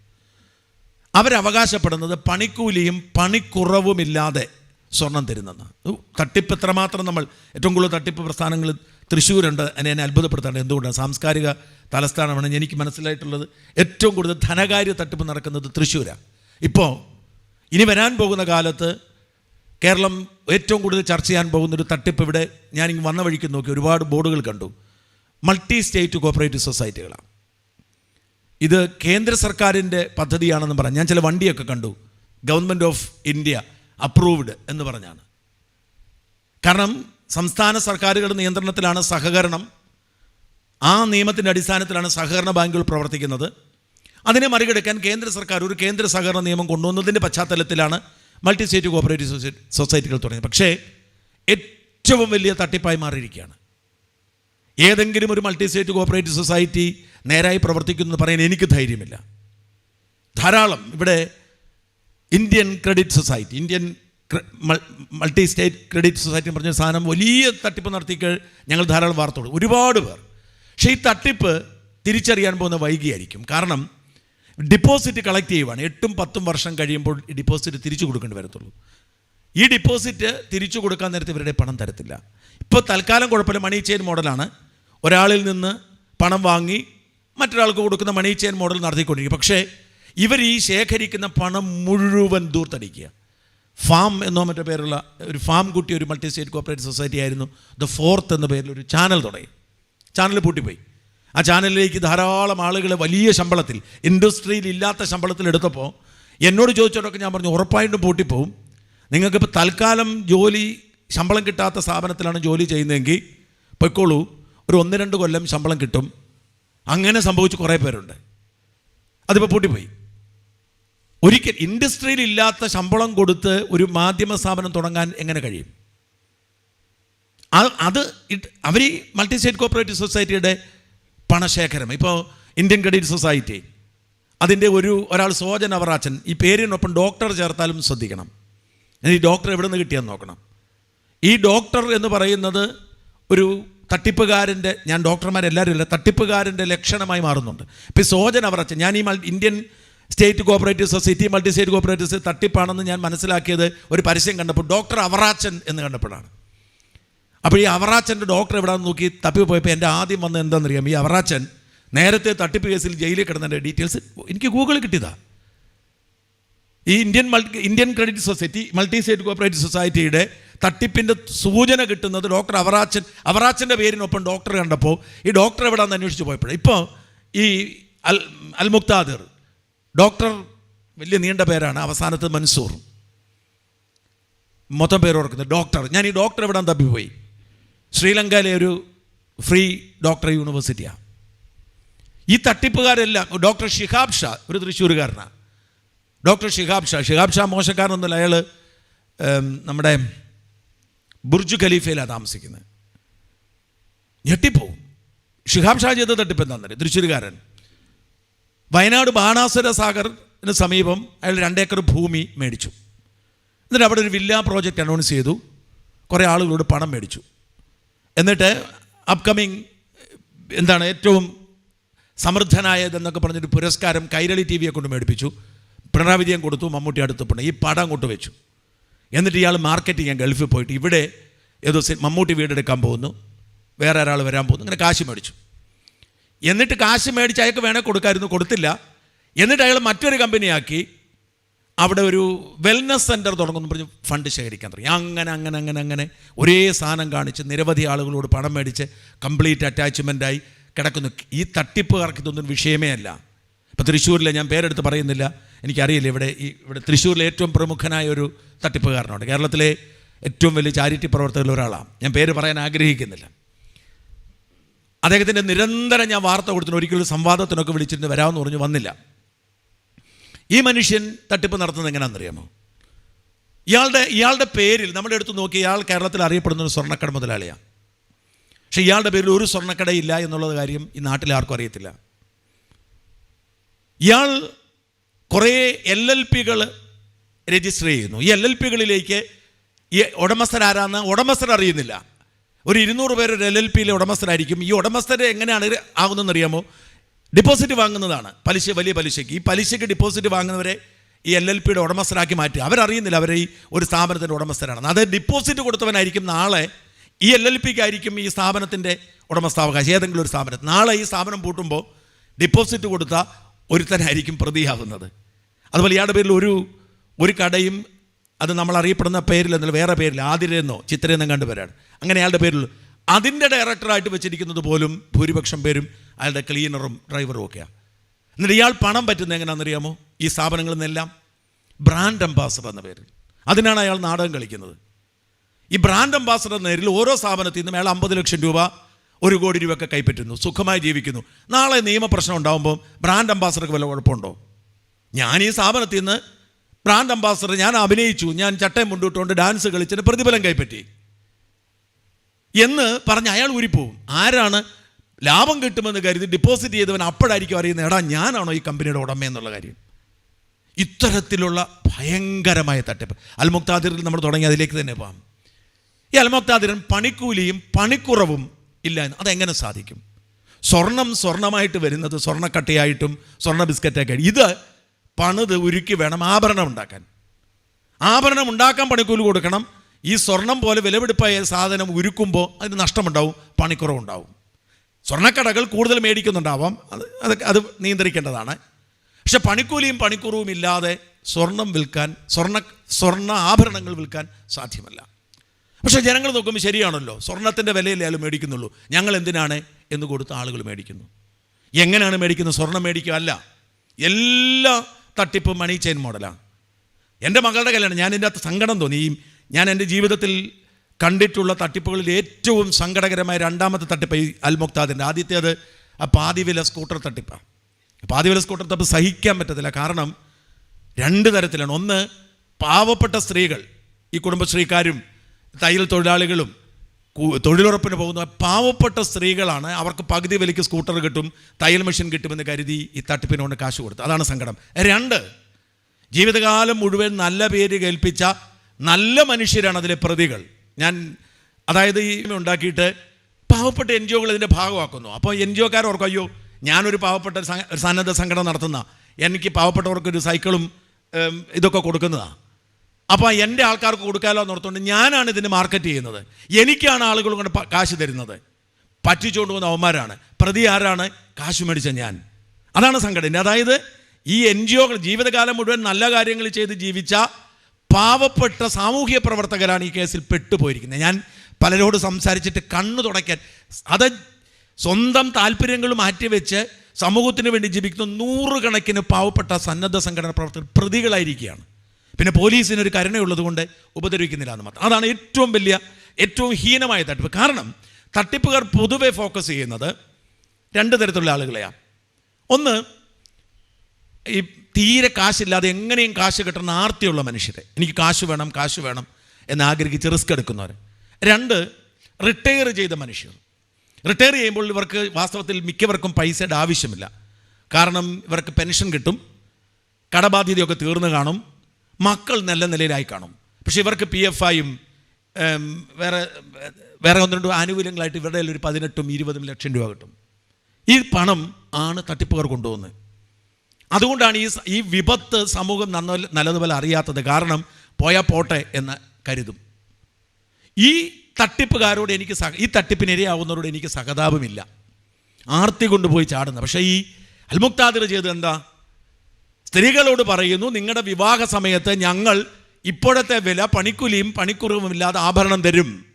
അവരവകാശപ്പെടുന്നത് പണിക്കൂലിയും പണിക്കുറവുമില്ലാതെ സ്വർണം തരുന്നതാണ്. തട്ടിപ്പ് എത്രമാത്രം നമ്മൾ ഏറ്റവും കൂടുതൽ തട്ടിപ്പ് പ്രസ്ഥാനങ്ങൾ തൃശ്ശൂരുണ്ട്. എന്നെ എന്നെ അത്ഭുതപ്പെടുത്താണ്ട് എന്തുകൊണ്ടാണ്? സാംസ്കാരിക തലസ്ഥാനമാണ് എനിക്ക് മനസ്സിലായിട്ടുള്ളത്. ഏറ്റവും കൂടുതൽ ധനകാര്യ തട്ടിപ്പ് നടക്കുന്നത് തൃശ്ശൂരാണ് ഇപ്പോൾ ഇനി വരാൻ പോകുന്ന കാലത്ത് കേരളം ഏറ്റവും കൂടുതൽ ചർച്ച ചെയ്യാൻ പോകുന്ന ഒരു തട്ടിപ്പ് ഇവിടെ ഞാൻ ഞാനിങ്ങ് വന്ന വഴിക്ക് നോക്കി ഒരുപാട് ബോർഡുകൾ കണ്ടു. മൾട്ടി സ്റ്റേറ്റ് കോപ്പറേറ്റീവ് സൊസൈറ്റികളാണ്. ഇത് കേന്ദ്ര സർക്കാരിന്റെ പദ്ധതിയാണെന്ന് പറഞ്ഞു ഞാൻ ചില വണ്ടിയൊക്കെ കണ്ടു. ഗവൺമെന്റ് ഓഫ് ഇന്ത്യ അപ്രൂവ്ഡ് എന്ന് പറഞ്ഞാണ്. കാരണം സംസ്ഥാന സർക്കാരുകളുടെ നിയന്ത്രണത്തിലാണ് സഹകരണം. ആ നിയമത്തിന്റെ അടിസ്ഥാനത്തിലാണ് സഹകരണ ബാങ്കുകൾ പ്രവർത്തിക്കുന്നത്. അതിനെ മറികടക്കാൻ കേന്ദ്ര സർക്കാർ ഒരു കേന്ദ്ര സഹകരണ നിയമം കൊണ്ടുവന്നതിന്റെ പശ്ചാത്തലത്തിലാണ് മൾട്ടി സ്റ്റേറ്റ് കോപ്പറേറ്റീവ് സൊസൈ- സൊസൈറ്റികൾ തുടങ്ങിയത്. പക്ഷേ ഏറ്റവും വലിയ തട്ടിപ്പായി മാറിയിരിക്കുകയാണ്. ഏതെങ്കിലും ഒരു മൾട്ടി സ്റ്റേറ്റ് കോപ്പറേറ്റീവ് സൊസൈറ്റി നേരായി പ്രവർത്തിക്കുന്നു എന്ന് പറയാൻ എനിക്ക് ധൈര്യമില്ല. ധാരാളം ഇവിടെ Indian credit society Indian multi state credit society പറഞ്ഞ സാധനം വലിയ തട്ടിപ്പ് നടത്തിക്ക് ഞങ്ങൾ ധാരാളം വാർത്തകൾ ഒരുപാട് പേർ. പക്ഷേ ഈ തട്ടിപ്പ് തിരിച്ചറിയാൻ പോകുന്ന വൈകിയായിരിക്കും. കാരണം ഡിപ്പോസിറ്റ് കളക്ട് ചെയ്യുവാണ്. എട്ടും പത്തും വർഷം കഴിയുമ്പോൾ ഡിപ്പോസിറ്റ് തിരിച്ചു കൊടുക്കേണ്ടി വരത്തുള്ളൂ. ഈ ഡിപ്പോസിറ്റ് തിരിച്ചു കൊടുക്കാൻ നേരത്തെ ഇവരുടെ പണം തരത്തില്ല. ഇപ്പോൾ തൽക്കാലം കുഴപ്പമില്ല. മണി ചെയിൻ മോഡലാണ് ഒരാളിൽ നിന്ന് പണം വാങ്ങി മറ്റൊരാൾക്ക് കൊടുക്കുന്ന മണി ചെയിൻ മോഡൽ നടത്തിക്കൊണ്ടിരിക്കും. പക്ഷേ ഇവർ ഈ ശേഖരിക്കുന്ന പണം മുഴുവൻ ദൂർത്തടിക്കുക. ഫാം എന്നോ മറ്റോ പേരുള്ള ഒരു ഫാം കുട്ടി ഒരു മൾട്ടി സ്റ്റേറ്റ് കോപ്പറേറ്റീവ് സൊസൈറ്റി ആയിരുന്നു. ദ ഫോർത്ത് എന്ന പേരിൽ ഒരു ചാനൽ തുടങ്ങി. ചാനൽ പൂട്ടിപ്പോയി. ആ ചാനലിലേക്ക് ധാരാളം ആളുകൾ വലിയ ശമ്പളത്തിൽ ഇൻഡസ്ട്രിയിൽ ഇല്ലാത്ത ശമ്പളത്തിൽ എടുത്തപ്പോൾ എന്നോട് ചോദിച്ചോടൊക്കെ ഞാൻ പറഞ്ഞു ഉറപ്പായിട്ടും പൂട്ടിപ്പോവും. നിങ്ങൾക്കിപ്പോൾ തൽക്കാലം ജോലി ശമ്പളം കിട്ടാത്ത സ്ഥാപനത്തിലാണ് ജോലി ചെയ്യുന്നതെങ്കിൽ പൊയ്ക്കോളൂ. ഒരു ഒന്ന് രണ്ട് കൊല്ലം ശമ്പളം കിട്ടും. അങ്ങനെ സംഭവിച്ച് കുറേ പേരുണ്ട്. അതിപ്പോൾ പൂട്ടിപ്പോയി. ഒരിക്കൽ ഇൻഡസ്ട്രിയിൽ ഇല്ലാത്ത ശമ്പളം കൊടുത്ത് ഒരു മാധ്യമ സ്ഥാപനം തുടങ്ങാൻ എങ്ങനെ കഴിയും? അത് അത് അവർ മൾട്ടി സ്റ്റേറ്റ് കോപ്പറേറ്റീവ് സൊസൈറ്റിയുടെ പണശേഖരം. ഇപ്പോൾ ഇന്ത്യൻ ക്രെഡിറ്റ് സൊസൈറ്റി അതിന്റെ ഒരു ഒരാൾ സോജൻ അവറാച്ചൻ ഈ പേരിനൊപ്പം ഡോക്ടർ ചേർത്താലും ശ്രദ്ധിക്കണം. ഈ ഡോക്ടർ എവിടെ നിന്ന് കിട്ടിയെന്ന് നോക്കണം. ഈ ഡോക്ടർ എന്ന് പറയുന്നത് ഒരു തട്ടിപ്പുകാരന്റെ ഞാൻ ഡോക്ടർമാരെല്ലാവരും ഇല്ല തട്ടിപ്പുകാരന്റെ ലക്ഷണമായി മാറുന്നുണ്ട്. ഇപ്പോൾ സോജൻ അവറാച്ചൻ ഞാൻ ഈ Indian state cooperative society multi state cooperatives തട്ടിപ്പാണെന്ന് ഞാൻ മനസ്സിലാക്കിയത് ഒരു പരസ്യം കണ്ടപ്പോൾ ഡോക്ടർ അവറാച്ചൻ എന്ന് കണ്ടപ്പോഴാണ്. അപ്പോൾ ഈ അവറാച്ചന്റെ ഡോക്ടർ എവിടെയാണെന്ന് നോക്കി തപ്പി പോയപ്പോൾ എന്റെ ആദ്യം വന്ന് എന്താണെന്നറിയാം ഈ അവറാച്ചൻ നേരത്തെ തട്ടിപ്പ് കേസിൽ ജയിലിൽ കിടന്നതിന്റെ ഡീറ്റെയിൽസ് എനിക്ക് ഗൂഗിളിൽ കിട്ടിയതാ. ഈ Indian multi Indian credit society multi state cooperative സൊസൈറ്റിയുടെ തട്ടിപ്പിന്റെ സൂചന കിട്ടുന്നത് ഡോക്ടർ അവറാച്ചൻ അവറാച്ചന്റെ പേരിനൊപ്പം ഡോക്ടർ കണ്ടപ്പോൾ ഈ ഡോക്ടർ എവിടെയാണെന്ന് അന്വേഷിച്ച് പോയപ്പോഴാണ്. ഇപ്പോൾ ഈ അൽ അൽ മുക്താദിർ ഡോക്ടർ വലിയ നീണ്ട പേരാണ് അവസാനത്ത് മൻസൂർ. മൊത്തം പേര് ഓർക്കുന്നത് ഡോക്ടർ. ഞാൻ ഈ ഡോക്ടർ എവിടെ തപ്പിപ്പോയി. ശ്രീലങ്കയിലെ ഒരു ഫ്രീ ഡോക്ടർ യൂണിവേഴ്സിറ്റിയാണ് ഈ തട്ടിപ്പുകാരെല്ലാം ഡോക്ടർ ഷിഹാബ് ഷാ ഒരു തൃശ്ശൂരുകാരനാണ്. ഡോക്ടർ ഷിഹാബ് ഷാ ഷിഹാബ് ഷാ മോശക്കാരനൊന്നുമില്ല അയാൾ നമ്മുടെ ബുർജ് ഖലീഫയിലാണ് താമസിക്കുന്നത്. ഞെട്ടിപ്പോവും. ഷിഹാബ് ഷാ ചെയ്ത തട്ടിപ്പ് എന്താണെന്നറിയാം തൃശ്ശൂരുകാരൻ. വയനാട് ബാണാസുര സാഗറിന് സമീപം അയാൾ രണ്ടേക്കർ ഭൂമി മേടിച്ചു. എന്നിട്ട് അവിടെ ഒരു വില്ല പ്രോജക്റ്റ് അനൗൺസ് ചെയ്തു. കുറേ ആളുകളോട് പണം മേടിച്ചു. എന്നിട്ട് അപ്കമിങ് എന്താണ് ഏറ്റവും സമൃദ്ധനായതെന്നൊക്കെ പറഞ്ഞൊരു പുരസ്കാരം കൈരളി ടി വിയെ കൊണ്ട് മേടിപ്പിച്ചു. പിണറായി കൊടുത്തു മമ്മൂട്ടി അടുത്ത് അടുത്തപ്പോൾ ഈ പടം അങ്ങോട്ട് വെച്ചു. എന്നിട്ട് ഇയാൾ മാർക്കറ്റ് ചെയ്യാൻ ഗൾഫിൽ പോയിട്ട് ഇവിടെ ഏതോ മമ്മൂട്ടി വീടെടുക്കാൻ പോകുന്നു. വേറെ ഒരാൾ വരാൻ പോകുന്നു. ഇങ്ങനെ കാശ് മേടിച്ചു. എന്നിട്ട് കാശ് മേടിച്ച് അയാൾക്ക് വേണേൽ കൊടുക്കാമായിരുന്നു കൊടുത്തില്ല. എന്നിട്ട് അയാൾ മറ്റൊരു കമ്പനിയാക്കി അവിടെ ഒരു വെൽനസ് സെന്റർ തുടങ്ങുന്നു പറഞ്ഞ് ഫണ്ട് ശേഖരിക്കാൻ തുടങ്ങി. അങ്ങനെ അങ്ങനെ അങ്ങനെ അങ്ങനെ ഒരേ സാധനം കാണിച്ച് നിരവധി ആളുകളോട് പണം മേടിച്ച് കംപ്ലീറ്റ് അറ്റാച്ച്മെന്റായി കിടക്കുന്നു. ഈ തട്ടിപ്പുകാർക്ക് ഇതൊന്നും വിഷയമേ അല്ല. ഇപ്പോൾ തൃശ്ശൂരിലെ ഞാൻ പേരെടുത്ത് പറയുന്നില്ല. എനിക്കറിയില്ല ഇവിടെ ഈ ഇവിടെ തൃശ്ശൂരിലെ ഏറ്റവും പ്രമുഖനായ ഒരു തട്ടിപ്പുകാരനുണ്ട് കേരളത്തിലെ ഏറ്റവും വലിയ ചാരിറ്റി പ്രവർത്തകരിൽ ഒരാളാണ്. ഞാൻ പേര് പറയാൻ ആഗ്രഹിക്കുന്നില്ല. അദ്ദേഹത്തിന്റെ നിരന്തരം ഞാൻ വാർത്ത കൊടുത്തിട്ട് ഒരിക്കലും സംവാദത്തിനൊക്കെ വിളിച്ചിട്ട് വരാമെന്ന് പറഞ്ഞു വന്നില്ല. ഈ മനുഷ്യൻ തട്ടിപ്പ് നടത്തുന്നത് എങ്ങനെയാണെന്നറിയാമോ ഇയാളുടെ ഇയാളുടെ പേരിൽ നമ്മുടെ അടുത്ത് നോക്കി ഇയാൾ കേരളത്തിൽ അറിയപ്പെടുന്ന ഒരു സ്വർണക്കട മുതലാളിയാണ്. പക്ഷേ ഇയാളുടെ പേരിൽ ഒരു സ്വർണക്കടയില്ല എന്നുള്ളത് കാര്യം ഈ നാട്ടിൽ ആർക്കും അറിയത്തില്ല. ഇയാൾ കുറേ എൽ എൽ പികൾ രജിസ്റ്റർ ചെയ്യുന്നു. ഈ എൽ എൽ പികളിലേക്ക് ഈ ഉടമസ്ഥരാരാന്ന് ഉടമസ്ഥർ അറിയുന്നില്ല. ഒരു ഇരുന്നൂറ് പേര് ഒരു എൽ എൽ പിയിലെ ഉടമസ്ഥരായിരിക്കും. ഈ ഉടമസ്ഥരെ എങ്ങനെയാണ് ആകുന്നതെന്ന് അറിയാമോ ഡിപ്പോസിറ്റ് വാങ്ങുന്നതാണ്. പലിശ വലിയ പലിശയ്ക്ക്. ഈ പലിശയ്ക്ക് ഡിപ്പോസിറ്റ് വാങ്ങുന്നവരെ ഈ എൽ എൽ പിയുടെ ഉടമസ്ഥരാക്കി മാറ്റി അവരറിയുന്നില്ല അവരെ ഈ ഒരു സ്ഥാപനത്തിന്റെ ഉടമസ്ഥരാണ്. അത് ഡിപ്പോസിറ്റ് കൊടുത്തവനായിരിക്കും നാളെ ഈ എൽ എൽ പിക്കായിരിക്കും ഈ സ്ഥാപനത്തിന്റെ ഉടമസ്ഥാവകാശം. ഏതെങ്കിലും ഒരു സ്ഥാപനത്തിൽ. നാളെ ഈ സ്ഥാപനം പൂട്ടുമ്പോൾ ഡിപ്പോസിറ്റ് കൊടുത്ത ഒരുത്തനായിരിക്കും പ്രതിയാവുന്നത്. അതുപോലെ ഇയാളുടെ പേരിൽ ഒരു ഒരു കടയും അത് നമ്മൾ അറിയപ്പെടുന്ന പേരിൽ പേരിലെന്നല്ല വേറെ പേരിൽ ആതിരെന്നോ ചിത്രയെന്നോ കണ്ടു പേരാണ് അങ്ങനെ അയാളുടെ പേരിൽ അതിന്റെ ഡയറക്ടറായിട്ട് വെച്ചിരിക്കുന്നത് പോലും ഭൂരിപക്ഷം പേരും അയാളുടെ ക്ലീനറും ഡ്രൈവറും ഒക്കെയാണ് എന്നിട്ട് ഇയാൾ പണം പറ്റുന്നത് എങ്ങനെയാണെന്നറിയാമോ ഈ സ്ഥാപനങ്ങളിൽ നിന്നെല്ലാം. ബ്രാൻഡ് അംബാസഡർ എന്ന പേരിൽ. അതിനാണ് അയാൾ നാടകം കളിക്കുന്നത്. ഈ ബ്രാൻഡ് അംബാസഡർ എന്ന പേരിൽ ഓരോ സ്ഥാപനത്തിൽ നിന്നും അയാൾ അമ്പത് ലക്ഷം രൂപ ഒരു കോടി രൂപയൊക്കെ കൈപ്പറ്റുന്നു. സുഖമായി ജീവിക്കുന്നു. നാളെ നിയമപ്രശ്നം ഉണ്ടാകുമ്പോൾ ബ്രാൻഡ് അംബാസഡർക്ക് വല്ല കുഴപ്പമുണ്ടോ? ഞാൻ ഈ സ്ഥാപനത്തിൽ നിന്ന് ബ്രാൻഡ് അംബാസഡർ ഞാൻ അഭിനയിച്ചു. ഞാൻ ചട്ടയും മുണ്ടിട്ടുകൊണ്ട് ഡാൻസ് കളിച്ചിട്ട് പ്രതിഫലം കൈപ്പറ്റി. എന്ന് പറഞ്ഞ് അയാൾ ഊരിപ്പോവും. ആരാണ് ലാഭം കിട്ടുമെന്ന് കരുതി ഡിപ്പോസിറ്റ് ചെയ്തവൻ അപ്പോഴായിരിക്കും അറിയുന്നത് എടാ ഞാനാണോ ഈ കമ്പനിയുടെ ഉടമ എന്നുള്ള കാര്യം. ഇത്തരത്തിലുള്ള ഭയങ്കരമായ തട്ടിപ്പ്. അൽമുക്താദിറിൽ നമ്മൾ തുടങ്ങി അതിലേക്ക് തന്നെ പോകാം ഈ അൽമുക്താദിരൻ പണിക്കൂലിയും പണിക്കുറവും ഇല്ല എന്ന് അതെങ്ങനെ സാധിക്കും? സ്വർണം സ്വർണമായിട്ട് വരുന്നത് സ്വർണക്കട്ടയായിട്ടും സ്വർണ ബിസ്ക്കറ്റൊക്കെ ഇത് പണിത് ഉരുക്കി വേണം ആഭരണം ഉണ്ടാക്കാൻ. ആഭരണം ഉണ്ടാക്കാൻ പണിക്കൂലി കൊടുക്കണം ഈ സ്വർണം പോലെ വിലപിടിപ്പായ സാധനം ഉരുക്കുമ്പോൾ അതിന് നഷ്ടമുണ്ടാവും പണിക്കുറവുണ്ടാവും. സ്വർണക്കടകൾ കൂടുതൽ മേടിക്കുന്നുണ്ടാവാം അത് അത് അത് നിയന്ത്രിക്കേണ്ടതാണ്. പക്ഷെ പണിക്കൂലിയും പണിക്കുറവും ഇല്ലാതെ സ്വർണം വിൽക്കാൻ സ്വർണ സ്വർണ ആഭരണങ്ങൾ വിൽക്കാൻ സാധ്യമല്ല. പക്ഷേ ജനങ്ങൾ നോക്കുമ്പോൾ ശരിയാണല്ലോ സ്വർണത്തിന്റെ വിലയല്ലേ അയാൾ മേടിക്കുന്നുള്ളൂ. ഞങ്ങൾ എന്തിനാണ് എന്ന് കൊടുത്ത ആളുകൾ മേടിക്കുന്നു. എങ്ങനെയാണ് മേടിക്കുന്നത്? സ്വർണം മേടിക്കുക അല്ല. എല്ലാ തട്ടിപ്പും മണി ചെയിൻ മോഡലാണ് എന്റെ മകളുടെ കല്യാണം ഞാൻ എന്റെ അകത്ത് സങ്കടം തോന്നി. ഈ ഞാൻ എന്റെ ജീവിതത്തിൽ കണ്ടിട്ടുള്ള തട്ടിപ്പുകളിൽ ഏറ്റവും സങ്കടകരമായ രണ്ടാമത്തെ തട്ടിപ്പ് ഈ അൽമുക്താദിന്റെ. ആദ്യത്തേത് ആ പാതിവില സ്കൂട്ടർ തട്ടിപ്പാണ് പാതിവില സ്കൂട്ടർ തട്ടിപ്പ് സഹിക്കാൻ പറ്റത്തില്ല. കാരണം രണ്ട് തരത്തിലാണ്. ഒന്ന് പാവപ്പെട്ട സ്ത്രീകൾ ഈ കുടുംബശ്രീക്കാരും തയ്യൽ തൊഴിലാളികളും തൊഴിലുറപ്പിന് പോകുന്ന പാവപ്പെട്ട സ്ത്രീകളാണ് അവർക്ക് പകുതി വിലയ്ക്ക് സ്കൂട്ടർ കിട്ടും തയ്യൽ മെഷീൻ കിട്ടുമെന്ന് കരുതി ഈ തട്ടിപ്പിന് കൊണ്ട് കാശ് കൊടുത്തു. അതാണ് സങ്കടം. രണ്ട് ജീവിതകാലം മുഴുവൻ നല്ല പേര് കേൾപ്പിച്ച നല്ല മനുഷ്യരാണ് അതിലെ പ്രതികൾ. ഞാൻ അതായത് ഈ ഉണ്ടാക്കിയിട്ട് പാവപ്പെട്ട എൻ ജി ഒകൾ ഇതിന്റെ ഭാഗമാക്കുന്നു. അപ്പോൾ എൻ ജി ഒക്കാർ ഓർക്കും അയ്യോ ഞാനൊരു പാവപ്പെട്ട സന്നദ്ധ സംഘടന നടത്തുന്ന എനിക്ക് പാവപ്പെട്ടവർക്കൊരു സൈക്കിളും ഇതൊക്കെ കൊടുക്കുന്നതാണ് അപ്പോൾ എന്റെ ആൾക്കാർക്ക് കൊടുക്കാലോ എന്ന് ഓർത്തുകൊണ്ട് ഞാനാണ് ഇതിന് മാർക്കറ്റ് ചെയ്യുന്നത്. എനിക്കാണ് ആളുകൾ കൊണ്ട് കാശ് തരുന്നത്. പറ്റിച്ചുകൊണ്ട് പോകുന്ന അവന്മാരാണ്. പ്രതി ആരാണ്? കാശ് മേടിച്ച ഞാൻ. അതാണ് സംഘടന. അതായത് ഈ എൻ ജി ഒകൾ ജീവിതകാലം മുഴുവൻ നല്ല കാര്യങ്ങൾ ചെയ്ത് ജീവിച്ച പാവപ്പെട്ട സാമൂഹ്യ പ്രവർത്തകരാണ് ഈ കേസിൽ പെട്ടുപോയിരിക്കുന്നത്. ഞാൻ പലരോട് സംസാരിച്ചിട്ട് കണ്ണു തുടയ്ക്കാൻ. അത് സ്വന്തം താല്പര്യങ്ങൾ മാറ്റിവെച്ച് സമൂഹത്തിന് വേണ്ടി ജീവിക്കുന്ന നൂറുകണക്കിന് പാവപ്പെട്ട സന്നദ്ധ സംഘടന പ്രവർത്തകർ പ്രതികളായിരിക്കുകയാണ്. പിന്നെ പോലീസിനൊരു കരുണയുള്ളത് കൊണ്ട് ഉപദ്രവിക്കുന്നില്ല എന്ന് മാത്രം. അതാണ് ഏറ്റവും വലിയ ഏറ്റവും ഹീനമായ തട്ടിപ്പ്. കാരണം തട്ടിപ്പുകാർ പൊതുവെ ഫോക്കസ് ചെയ്യുന്നത് രണ്ട് തരത്തിലുള്ള ആളുകളെയാണ്. ഒന്ന് ഈ തീരെ കാശില്ലാതെ എങ്ങനെയും കാശ് കിട്ടുന്ന ആർത്തിയുള്ള മനുഷ്യരെ. എനിക്ക് കാശ് വേണം കാശ് വേണം എന്ന് ആഗ്രഹിച്ച് റിസ്ക് എടുക്കുന്നവർ രണ്ട് റിട്ടയർ ചെയ്ത മനുഷ്യർ. റിട്ടയർ ചെയ്യുമ്പോൾ ഇവർക്ക് വാസ്തവത്തിൽ മിക്കവർക്കും പൈസയുടെ ആവശ്യമില്ല. കാരണം ഇവർക്ക് പെൻഷൻ കിട്ടും കടബാധ്യതയൊക്കെ തീർന്നു കാണും മക്കൾ നല്ല നിലയിലായി കാണും. പക്ഷേ ഇവർക്ക് പി എഫ് ഐയും വേറെ വേറെ ഒന്ന് രണ്ടും ആനുകൂല്യങ്ങളായിട്ട് ഇവരുടെ ഒരു പതിനെട്ടും ഇരുപതും ലക്ഷം രൂപ കിട്ടും. ഈ പണം ആണ് തട്ടിപ്പുകാർ കൊണ്ടുപോകുന്നത്. അതുകൊണ്ടാണ് ഈ ഈ വിപത്ത് സമൂഹം നന്ന നല്ലതുപോലെ അറിയാത്തത്. കാരണം പോയാൽ പോട്ടെ എന്ന് കരുതും. ഈ തട്ടിപ്പുകാരോട് എനിക്ക് സഹ ഈ തട്ടിപ്പിനിരയാവുന്നവരോട് എനിക്ക് സഹതാപമില്ല. ആർത്തി കൊണ്ടുപോയി ചാടുന്ന. പക്ഷേ ഈ അൽമുക്താദിർ ചെയ്ത് എന്താ? സ്ത്രീകളോട് പറയുന്നു നിങ്ങളുടെ വിവാഹ സമയത്ത് ഞങ്ങൾ ഇപ്പോഴത്തെ വില പണിക്കുലിയും പണിക്കുറവും ഇല്ലാതെ ആഭരണം തരും.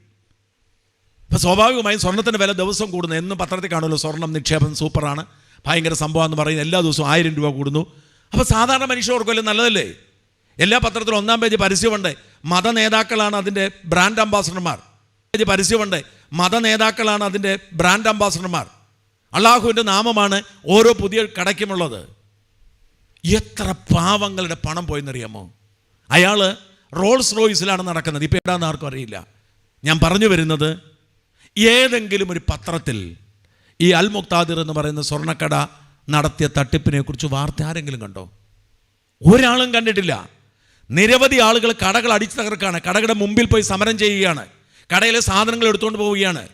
ഇപ്പം സ്വാഭാവികമായും സ്വർണത്തിന്റെ വില ദിവസം കൂടുന്നു. എന്നും പത്രത്തിൽ കാണുമല്ലോ സ്വർണം നിക്ഷേപം സൂപ്പറാണ്. ഭയങ്കര സംഭവം എന്ന് പറയുന്നത് എല്ലാ ദിവസവും ആയിരം രൂപ കൂടുന്നു. അപ്പോൾ സാധാരണ മനുഷ്യർക്കല്ലേ നല്ലതല്ലേ? എല്ലാ പത്രത്തിലും ഒന്നാം പേജ് പരസ്യമുണ്ട് മത നേതാക്കളാണ് അതിന്റെ ബ്രാൻഡ് അംബാസഡർമാർ പേജ് പരസ്യമുണ്ട് മത നേതാക്കളാണ് അതിന്റെ ബ്രാൻഡ് അംബാസഡർമാർ അള്ളാഹുവിന്റെ നാമമാണ് ഓരോ പുതിയ കടയ്ക്കുമുള്ളത്. എത്ര പാവങ്ങളുടെ പണം പോയെന്നറിയാമോ? അയാൾ റോൾസ് റോയ്സിലാണ് നടക്കുന്നത്. ഇപ്പം എവിടെയാണെന്ന് ആർക്കും അറിയില്ല. ഞാൻ പറഞ്ഞു വരുന്നത് ഏതെങ്കിലും ഒരു പത്രത്തിൽ ഈ അൽ മുക്താദിർ എന്ന് പറയുന്ന സ്വർണക്കട നടത്തിയ തട്ടിപ്പിനെ കുറിച്ച് വാർത്ത ആരെങ്കിലും കണ്ടോ? ഒരാളും കണ്ടിട്ടില്ല. നിരവധി ആളുകൾ കടകൾ അടിച്ചു തകർക്കാണ് കടകളുടെ മുമ്പിൽ പോയി സമരം ചെയ്യുകയാണ്. കടയിലെ സാധനങ്ങൾ എടുത്തുകൊണ്ട് പോവുകയാണ്.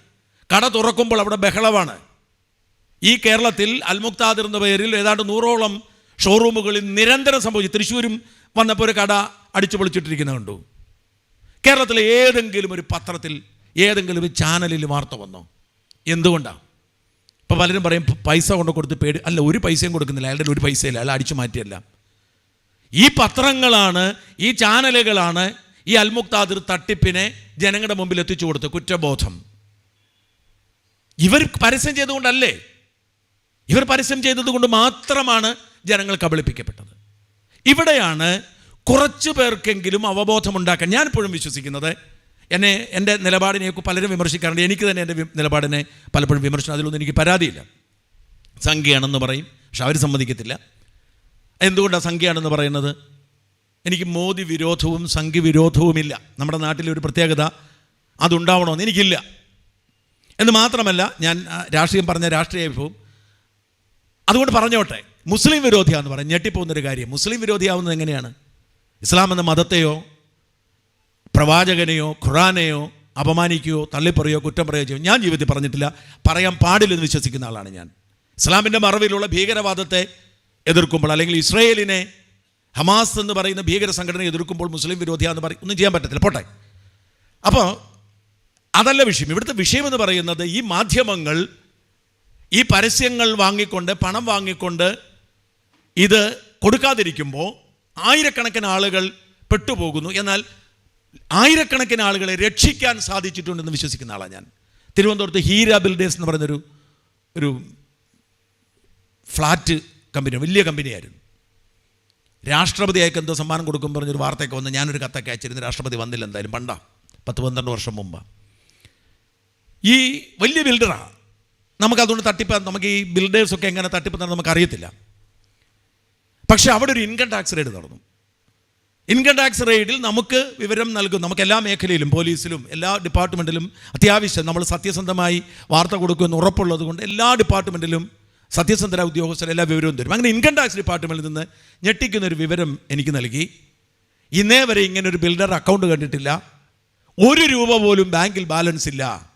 കട തുറക്കുമ്പോൾ അവിടെ ബഹളമാണ്. ഈ കേരളത്തിൽ അൽമുക്താദിർ എന്ന പേരിൽ ഏതാണ്ട് നൂറോളം ഷോറൂമുകളിൽ നിരന്തരം സംഭവിച്ചു. തൃശ്ശൂരും വന്നപ്പോൾ ഒരു കട അടിച്ചു പൊളിച്ചിട്ടിരിക്കുന്നത് കണ്ടു. കേരളത്തിലെ ഏതെങ്കിലും ഒരു പത്രത്തിൽ ഏതെങ്കിലും ഒരു ചാനലിൽ വാർത്ത വന്നോ? എന്തുകൊണ്ടാണ് ഇപ്പോൾ പലരും പറയും പൈസ കൊണ്ട് കൊടുത്ത് പേടി അല്ല ഒരു പൈസയും കൊടുക്കുന്നില്ല. അയാളുടെ ഒരു പൈസയില്ല. അയാൾ അടിച്ചു മാറ്റിയല്ല. ഈ പത്രങ്ങളാണ് ഈ ചാനലുകളാണ് ഈ അൽമുക്താദിർ തട്ടിപ്പിനെ ജനങ്ങളുടെ മുമ്പിൽ എത്തിച്ചു കൊടുത്ത കുറ്റബോധം. ഇവർ പരസ്യം ചെയ്തുകൊണ്ടല്ലേ? ഇവർ പരസ്യം ചെയ്തതുകൊണ്ട് മാത്രമാണ് ജനങ്ങൾ കബളിപ്പിക്കപ്പെട്ടത്. ഇവിടെയാണ് കുറച്ചു പേർക്കെങ്കിലും അവബോധമുണ്ടാക്കാൻ ഞാൻ ഇപ്പോഴും വിശ്വസിക്കുന്നത് എന്നെ എന്റെ നിലപാടിനെയൊക്കെ പലരും വിമർശിക്കാറുണ്ട്. എനിക്ക് തന്നെ എന്റെ നിലപാടിനെ പലപ്പോഴും വിമർശനം അതിലൊന്നും എനിക്ക് പരാതിയില്ല. സംഖ്യയാണെന്ന് പറയും പക്ഷെ അവർ സമ്മതിക്കത്തില്ല. എന്തുകൊണ്ടാണ് സംഖ്യയാണെന്ന് പറയുന്നത്? എനിക്ക് മോദി വിരോധവും സംഖ്യ വിരോധവുമില്ല നമ്മുടെ നാട്ടിലെ ഒരു പ്രത്യേകത അതുണ്ടാവണമെന്ന് എനിക്കില്ല. എന്ന് മാത്രമല്ല ഞാൻ രാഷ്ട്രീയം പറഞ്ഞ രാഷ്ട്രീയ വിഭവം അതുകൊണ്ട് പറഞ്ഞോട്ടെ. മുസ്ലിം വിരോധിയാന്ന് പറയും. ഞെട്ടിപ്പോകുന്നൊരു കാര്യം. മുസ്ലിം വിരോധിയാവുന്നത് എങ്ങനെയാണ്? ഇസ്ലാം എന്ന മതത്തെയോ പ്രവാചകനെയോ ഖുറാനെയോ അപമാനിക്കുകയോ തള്ളിപ്പറയോ കുറ്റം പറയുകയോ ചെയ്യും. ഞാൻ ജീവിതത്തിൽ പറഞ്ഞിട്ടില്ല. പറയാൻ പാടില്ലെന്ന് വിശ്വസിക്കുന്ന ആളാണ് ഞാൻ. ഇസ്ലാമിന്റെ മറവിലുള്ള ഭീകരവാദത്തെ എതിർക്കുമ്പോൾ അല്ലെങ്കിൽ ഇസ്രയേലിനെ ഹമാസ് എന്ന് പറയുന്ന ഭീകര സംഘടനയെ എതിർക്കുമ്പോൾ മുസ്ലിം വിരോധിയാന്ന് പറയും. ഒന്നും ചെയ്യാൻ പറ്റത്തില്ല. പോട്ടെ. അപ്പോൾ അതല്ല വിഷയം. ഇവിടുത്തെ വിഷയം എന്ന് പറയുന്നത് ഈ മാധ്യമങ്ങൾ ഈ പരസ്യങ്ങൾ വാങ്ങിക്കൊണ്ട് പണം വാങ്ങിക്കൊണ്ട് ഇത് കൊടുക്കാതിരിക്കുമ്പോൾ ആയിരക്കണക്കിന് ആളുകൾ പെട്ടുപോകുന്നു. എന്നാൽ ആയിരക്കണക്കിന് ആളുകളെ രക്ഷിക്കാൻ സാധിച്ചിട്ടുണ്ടെന്ന് വിശ്വസിക്കുന്ന ആളാണ് ഞാൻ. തിരുവനന്തപുരത്ത് ഹീര ബിൽഡേഴ്സ് എന്ന് പറയുന്നൊരു ഒരു ഫ്ലാറ്റ് കമ്പനി വലിയ കമ്പനിയായിരുന്നു. രാഷ്ട്രപതി അയക്ക് എന്തോ സമ്മാനം കൊടുക്കും പറഞ്ഞൊരു വാർത്തയൊക്കെ വന്ന് ഞാനൊരു കത്തൊക്കെ അയച്ചിരുന്നു രാഷ്ട്രപതി വന്നില്ല എന്തായാലും പണ്ടാ പത്ത് പന്ത്രണ്ട് വർഷം മുമ്പ്. ഈ വലിയ ബിൽഡറാണ് നമുക്കതുകൊണ്ട് തട്ടിപ്പ് നമുക്ക് ഈ ബിൽഡേഴ്സൊക്കെ എങ്ങനെ തട്ടിപ്പ് നടന്നു നമുക്കറിയത്തില്ല. പക്ഷേ അവിടെ ഒരു ഇൻകം ടാക്സ് റെയ്ഡ് നടന്നു. ഇൻകം ടാക്സ് റെയ്ഡിൽ നമുക്ക് വിവരം നൽകും നമുക്ക് എല്ലാ മേഖലയിലും പോലീസിലും എല്ലാ ഡിപ്പാർട്ട്മെന്റിലും അത്യാവശ്യം നമ്മൾ സത്യസന്ധമായി വാർത്ത കൊടുക്കുമെന്ന് ഉറപ്പുള്ളത് കൊണ്ട് എല്ലാ ഡിപ്പാർട്ട്മെന്റിലും സത്യസന്ധര ഉദ്യോഗസ്ഥർ എല്ലാ വിവരവും തരും. അങ്ങനെ ഇൻകം ടാക്സ് ഡിപ്പാർട്ട്മെന്റിൽ നിന്ന് ഞെട്ടിക്കുന്ന ഒരു വിവരം എനിക്ക് നൽകി. ഇന്നേ വരെ ഇങ്ങനെ ഒരു ബിൽഡർ അക്കൗണ്ട് കണ്ടിട്ടില്ല. ഒരു രൂപ പോലും ബാങ്കിൽ ബാലൻസ് ഇല്ല.